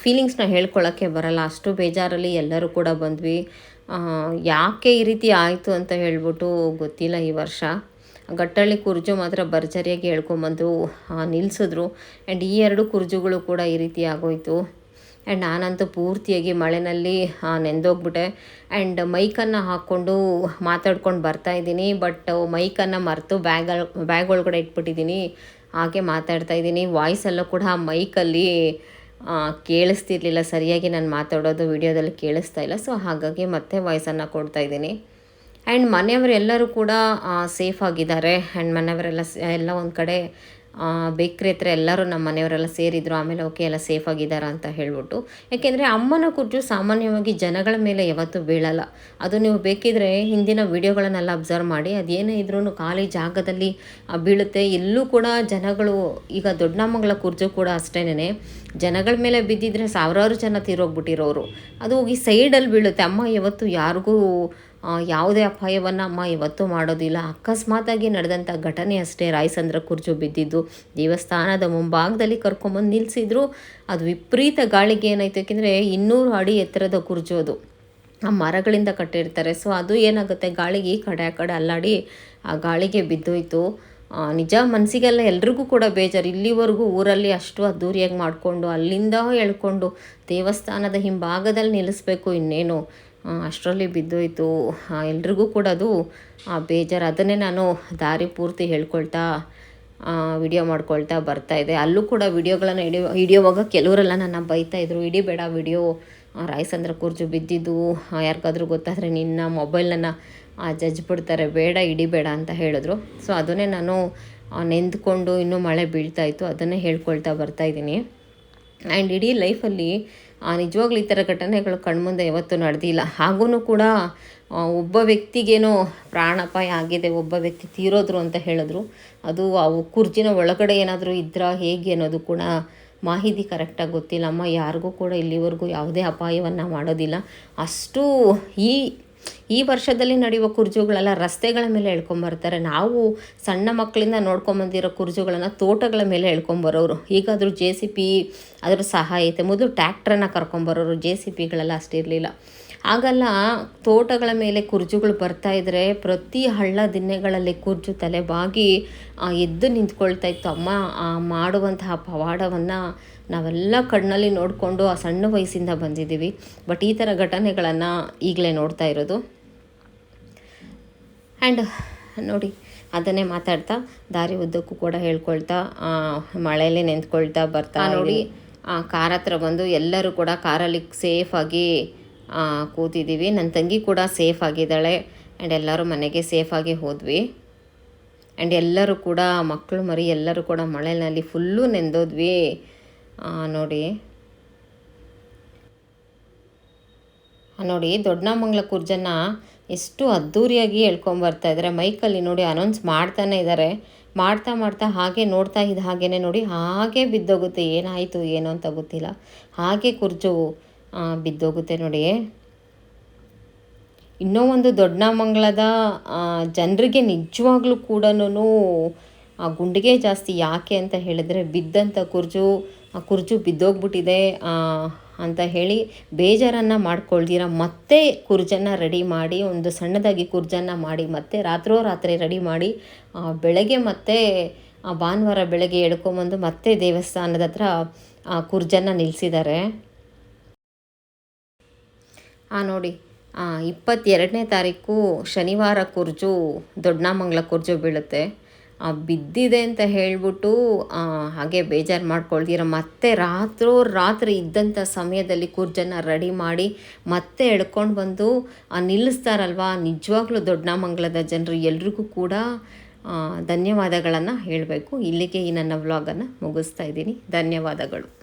Speaker 1: ಫೀಲಿಂಗ್ಸ್ನ ಹೇಳ್ಕೊಳ್ಳೋಕ್ಕೆ ಬರಲ್ಲ. ಅಷ್ಟು ಬೇಜಾರಲ್ಲಿ ಎಲ್ಲರೂ ಕೂಡ ಬಂದ್ವಿ. ಯಾಕೆ ಈ ರೀತಿ ಆಯಿತು ಅಂತ ಹೇಳ್ಬಿಟ್ಟು ಗೊತ್ತಿಲ್ಲ ಈ ವರ್ಷ. ಗಟ್ಟಳ್ಳಿ ಕುರ್ಜು ಮಾತ್ರ ಭರ್ಜರಿಯಾಗಿ ಹೇಳ್ಕೊಂಬಂದು ನಿಲ್ಲಿಸಿದ್ರು ಆ್ಯಂಡ್ ಈ ಎರಡು ಕುರ್ಜುಗಳು ಕೂಡ ಈ ರೀತಿ ಆಗೋಯ್ತು. ಆ್ಯಂಡ್ ನಾನಂತೂ ಪೂರ್ತಿಯಾಗಿ ಮಳೆನಲ್ಲಿ ನೆಂದೋಗ್ಬಿಟ್ಟೆ. ಆ್ಯಂಡ್ ಮೈಕನ್ನು ಹಾಕ್ಕೊಂಡು ಮಾತಾಡ್ಕೊಂಡು ಬರ್ತಾ ಇದ್ದೀನಿ. ಬಟ್ ಮೈಕನ್ನು ಮರೆತು ಬ್ಯಾಗ್ ಬ್ಯಾಗ್ ಒಳಗಡೆ ಇಟ್ಬಿಟ್ಟಿದ್ದೀನಿ. ಹಾಗೆ ಮಾತಾಡ್ತಾ ಇದ್ದೀನಿ. ವಾಯ್ಸ್ ಎಲ್ಲ ಕೂಡ ಮೈಕಲ್ಲಿ ಕೇಳಿಸ್ತಿರ್ಲಿಲ್ಲ. ಸರಿಯಾಗಿ ನಾನು ಮಾತಾಡೋದು ವಿಡಿಯೋದಲ್ಲಿ ಕೇಳಿಸ್ತಾ ಇಲ್ಲ. ಸೊ ಹಾಗಾಗಿ ಮತ್ತೆ ವಾಯ್ಸನ್ನು ಕೊಡ್ತಾ ಇದ್ದೀನಿ. ಆ್ಯಂಡ್ ಮನೆಯವರೆಲ್ಲರೂ ಕೂಡ ಸೇಫ್ ಆಗಿದ್ದಾರೆ. ಆ್ಯಂಡ್ ಮನೆಯವರೆಲ್ಲ ಎಲ್ಲ ಒಂದು ಕಡೆ ಬೇಕ್ರಿ ಹತ್ರ ಎಲ್ಲರೂ ನಮ್ಮ ಮನೆಯವರೆಲ್ಲ ಸೇರಿದ್ರು, ಆಮೇಲೆ ಓಕೆ, ಎಲ್ಲ ಸೇಫ್ ಆಗಿದ್ದಾರೆ ಅಂತ ಹೇಳ್ಬಿಟ್ಟು. ಯಾಕೆಂದರೆ ಅಮ್ಮನ ಕುರ್ಜು ಸಾಮಾನ್ಯವಾಗಿ ಜನಗಳ ಮೇಲೆ ಯಾವತ್ತೂ ಬೀಳಲ್ಲ. ಅದು ನೀವು ಬೇಕಿದ್ರೆ ಹಿಂದಿನ ವಿಡಿಯೋಗಳನ್ನೆಲ್ಲ ಅಬ್ಸರ್ವ್ ಮಾಡಿ, ಅದೇನೇ ಇದ್ರೂ ಖಾಲಿ ಜಾಗದಲ್ಲಿ ಬೀಳುತ್ತೆ. ಎಲ್ಲೂ ಕೂಡ ಜನಗಳು, ಈಗ ದೊಡ್ಡಮ್ಮಗಳ ಕುರ್ಜು ಕೂಡ ಅಷ್ಟೇನೆ ಜನಗಳ ಮೇಲೆ ಬಿದ್ದಿದ್ರೆ ಸಾವಿರಾರು ಜನ ತೀರೋಗ್ಬಿಟ್ಟಿರೋರು. ಅದು ಹೋಗಿ ಸೈಡಲ್ಲಿ ಬೀಳುತ್ತೆ. ಅಮ್ಮ ಯಾವತ್ತು ಯಾರಿಗೂ ಯಾವುದೇ ಅಪಾಯವನ್ನು ಅಮ್ಮ ಇವತ್ತು ಮಾಡೋದಿಲ್ಲ. ಅಕಸ್ಮಾತಾಗಿ ನಡೆದಂಥ ಘಟನೆ ಅಷ್ಟೇ ರಾಯಸಂದ್ರ ಕುರ್ಜು ಬಿದ್ದಿದ್ದು. ದೇವಸ್ಥಾನದ ಮುಂಭಾಗದಲ್ಲಿ ಕರ್ಕೊಂಬಂದು ನಿಲ್ಲಿಸಿದ್ರು ಅದು ವಿಪರೀತ ಗಾಳಿಗೆ ಏನಾಯ್ತು ಯಾಕೆಂದರೆ ಇನ್ನೂರು ಅಡಿ ಎತ್ತರದ ಕುರ್ಜು ಅದು. ಆ ಮರಗಳಿಂದ ಕಟ್ಟಿರ್ತಾರೆ. ಸೊ ಅದು ಏನಾಗುತ್ತೆ? ಗಾಳಿಗೆ ಕಡೆ ಆ ಕಡೆ ಅಲ್ಲಾಡಿ ಆ ಗಾಳಿಗೆ ಬಿದ್ದೋಯ್ತು. ನಿಜ ಮನಸ್ಸಿಗೆಲ್ಲ ಎಲ್ರಿಗೂ ಕೂಡ ಬೇಜಾರು. ಇಲ್ಲಿವರೆಗೂ ಊರಲ್ಲಿ ಅಷ್ಟು ಅದ್ದೂರಿಯಾಗಿ ಮಾಡಿಕೊಂಡು ಅಲ್ಲಿಂದ ಎಳ್ಕೊಂಡು ದೇವಸ್ಥಾನದ ಹಿಂಭಾಗದಲ್ಲಿ ನಿಲ್ಲಿಸ್ಬೇಕು ಇನ್ನೇನು? ಅಷ್ಟರಲ್ಲಿ ಬಿದ್ದೋಯಿತು. ಎಲ್ರಿಗೂ ಕೂಡ ಅದು ಬೇಜಾರು. ಅದನ್ನೇ ನಾನು ದಾರಿ ಪೂರ್ತಿ ಹೇಳ್ಕೊಳ್ತಾ ವಿಡಿಯೋ ಮಾಡ್ಕೊಳ್ತಾ ಬರ್ತಾ ಇದೆ ಅಲ್ಲೂ ಕೂಡ ವಿಡಿಯೋಗಳನ್ನು ಹಿಡಿಯೋ ಹಿಡಿಯೋವಾಗ ಕೆಲವರೆಲ್ಲ ನನ್ನ ಇದ್ರು ಬೇಡ ವಿಡಿಯೋ. ರಾಯಸಂದ್ರ ಕುರ್ಜು ಬಿದ್ದಿದ್ದು ಯಾರಿಗಾದ್ರೂ ಗೊತ್ತಾದರೆ ನಿನ್ನ ಮೊಬೈಲನ್ನು ಜಜ್ ಬಿಡ್ತಾರೆ. ಬೇಡ ಹಿಡಿಬೇಡ ಅಂತ ಹೇಳಿದ್ರು. ಸೊ, ಅದನ್ನೇ ನಾನು ನೆಂದ್ಕೊಂಡು ಇನ್ನೂ ಮಳೆ ಬೀಳ್ತಾ ಇತ್ತು. ಅದನ್ನೇ ಹೇಳ್ಕೊಳ್ತಾ ಬರ್ತಾ ಇದ್ದೀನಿ. ಆ್ಯಂಡ್ ಇಡೀ ಲೈಫಲ್ಲಿ ನಿಜವಾಗ್ಲೂ ಈ ಥರ ಘಟನೆಗಳು ಕಣ್ಮುಂದೆ ಯಾವತ್ತೂ ನಡೆದಿಲ್ಲ. ಹಾಗೂ ಕೂಡ ಒಬ್ಬ ವ್ಯಕ್ತಿಗೇನೋ ಪ್ರಾಣಾಪಾಯ ಆಗಿದೆ, ಒಬ್ಬ ವ್ಯಕ್ತಿ ತೀರೋದ್ರು ಅಂತ ಹೇಳಿದ್ರು. ಅದು ಅವು ಕುರ್ಜಿನ ಒಳಗಡೆ ಏನಾದರೂ ಇದ್ರಾ ಹೇಗೆ ಅನ್ನೋದು ಕೂಡ ಮಾಹಿತಿ ಕರೆಕ್ಟಾಗಿ ಗೊತ್ತಿಲ್ಲ. ಅಮ್ಮ ಯಾರಿಗೂ ಕೂಡ ಇಲ್ಲಿವರೆಗೂ ಯಾವುದೇ ಅಪಾಯವನ್ನು ಮಾಡೋದಿಲ್ಲ. ಅಷ್ಟು ಈ ಈ ವರ್ಷದಲ್ಲಿ ನಡೆಯುವ ಕುರ್ಜುಗಳೆಲ್ಲ ರಸ್ತೆಗಳ ಮೇಲೆ ಎಳ್ಕೊಂಬರ್ತಾರೆ ನಾವು ಸಣ್ಣ ಮಕ್ಕಳಿಂದ ನೋಡ್ಕೊಂಬಂದಿರೋ ಕುರ್ಜುಗಳನ್ನು ತೋಟಗಳ ಮೇಲೆ ಎಳ್ಕೊಂಬರೋರು ಅದ್ರ ಜೆ ಸಿ ಪಿ ಸಹಾಯ ಸಹಾಯತೆ ಮೊದಲು ಟ್ಯಾಕ್ಟ್ರನ್ನು ಕರ್ಕೊಂಬರೋರು ಜೆ ಸಿ ಪಿಗಳೆಲ್ಲ ಅಷ್ಟಿರಲಿಲ್ಲ ಆಗೆಲ್ಲ ತೋಟಗಳ ಮೇಲೆ ಕುರ್ಜುಗಳು ಬರ್ತಾ ಇದ್ದರೆ ಪ್ರತಿ ಹಳ್ಳ ದಿನ್ನೆಗಳಲ್ಲಿ ಕುರ್ಜು ತಲೆ ಬಾಗಿ ಆ, ಎದ್ದು ನಿಂತ್ಕೊಳ್ತಾ ಇತ್ತು. ಅಮ್ಮ ಮಾಡುವಂತಹ ಪವಾಡವನ್ನು ನಾವೆಲ್ಲ ಕಣ್ಣಲ್ಲಿ ನೋಡಿಕೊಂಡು ಆ ಸಣ್ಣ ವಯಸ್ಸಿಂದ ಬಂದಿದ್ದೀವಿ. ಬಟ್ ಈ ಥರ ಘಟನೆಗಳನ್ನು ಈಗಲೇ ನೋಡ್ತಾ ಇರೋದು. ಆ್ಯಂಡ್ ನೋಡಿ ಅದನ್ನೇ ಮಾತಾಡ್ತಾ ದಾರಿ ಉದ್ದಕ್ಕೂ ಕೂಡ ಹೇಳ್ಕೊಳ್ತಾ ಮಳೆಯಲ್ಲೇ ನಿಂತ್ಕೊಳ್ತಾ ಬರ್ತಾ ನೋಡಿ. ಆ, ಕಾರ್ ಹತ್ರ ಬಂದು ಎಲ್ಲರೂ ಕೂಡ ಕಾರಲ್ಲಿ ಸೇಫಾಗಿ ಕೂತಿದ್ದೀವಿ. ನನ್ನ ತಂಗಿ ಕೂಡ ಸೇಫ್ ಆಗಿದ್ದಾಳೆ. ಆ್ಯಂಡ್ ಎಲ್ಲರೂ ಮನೆಗೆ ಸೇಫಾಗಿ ಹೋದ್ವಿ. ಆ್ಯಂಡ್ ಎಲ್ಲರೂ ಕೂಡ ಮಕ್ಕಳು ಮರಿ ಎಲ್ಲರೂ ಕೂಡ ಮಳೆಯಲ್ಲಿ ಫುಲ್ಲು ನೆಂದೋದ್ವಿ. ನೋಡಿ. ನೋಡಿ, ದೊಡ್ಡನಮಂಗ್ಲ ಕುರ್ಜನ್ನ ಎಷ್ಟು ಅದ್ಧೂರಿಯಾಗಿ ಹೇಳ್ಕೊಂಬರ್ತಾ ಇದ್ದಾರೆ ಮೈಕಲ್ಲಿ ನೋಡಿ ಅನೌನ್ಸ್ ಮಾಡ್ತಾನೆ ಇದ್ದಾರೆ ಮಾಡ್ತಾ ಮಾಡ್ತಾ ಹಾಗೆ ನೋಡ್ತಾ ಇದ್ದ ಹಾಗೇ ನೋಡಿ ಹಾಗೆ ಬಿದ್ದೋಗುತ್ತೆ. ಏನಾಯಿತು, ಏನು ಅಂತ ಗೊತ್ತಿಲ್ಲ. ಹಾಗೆ ಕುರ್ಜು ಬಿದ್ದೋಗುತ್ತೆ ನೋಡಿ. ಇನ್ನೂ ಒಂದು ದೊಡ್ಡನಮಂಗಲದ ಜನರಿಗೆ ನಿಜವಾಗ್ಲೂ ಕೂಡ ಗುಂಡಿಗೆ ಜಾಸ್ತಿ ಯಾಕೆ ಅಂತ ಹೇಳಿದ್ರೆ ಬಿದ್ದಂಥ ಕುರ್ಜು ಆ ಕುರ್ಜು ಬಿದ್ದೋಗ್ಬಿಟ್ಟಿದೆ ಅಂತ ಹೇಳಿ ಬೇಜಾರನ್ನು ಮಾಡ್ಕೊಳ್ದಿರ ಮತ್ತೆ ಕುರ್ಜನ್ನು ರೆಡಿ ಮಾಡಿ, ಒಂದು ಸಣ್ಣದಾಗಿ ಕುರ್ಜನ್ನು ಮಾಡಿ, ಮತ್ತೆ ರಾತ್ರೋ ರಾತ್ರಿ ರೆಡಿ ಮಾಡಿ ಬೆಳಗ್ಗೆ ಮತ್ತೆ ಭಾನುವಾರ ಬೆಳಗ್ಗೆ ಎಳ್ಕೊಂಬಂದು ಮತ್ತೆ ದೇವಸ್ಥಾನದ ಹತ್ರ, ಆ ಕುರ್ಜನ್ನು ನಿಲ್ಲಿಸಿದ್ದಾರೆ ಹಾಂ ನೋಡಿ ಇಪ್ಪತ್ತೆರಡನೇ ತಾರೀಕು ಶನಿವಾರ ಕುರ್ಜು ದೊಡ್ಡಮಂಗ್ಲ ಕುರ್ಜು ಬೀಳುತ್ತೆ. ಬಿದ್ದಿದೆ ಅಂತ ಹೇಳ್ಬಿಟ್ಟು ಹಾಗೆ ಬೇಜಾರು ಮಾಡ್ಕೊಳ್ತೀರ ಮತ್ತೆ ರಾತ್ರೋ ರಾತ್ರಿ ಇದ್ದಂಥ ಸಮಯದಲ್ಲಿ ಕುರ್ಜನ್ನು ರೆಡಿ ಮಾಡಿ ಮತ್ತೆ ಎಳ್ಕೊಂಡು ಬಂದು ನಿಲ್ಲಿಸ್ತಾರಲ್ವಾ? ನಿಜವಾಗ್ಲೂ ದೊಡ್ಡಮಂಗಲದ ಜನರು ಎಲ್ರಿಗೂ ಕೂಡ ಧನ್ಯವಾದಗಳನ್ನು ಹೇಳಬೇಕು. ಇಲ್ಲಿಗೆ ಈ ನನ್ನ ವ್ಲಾಗನ್ನು ಮುಗಿಸ್ತಾ ಇದ್ದೀನಿ. ಧನ್ಯವಾದಗಳು.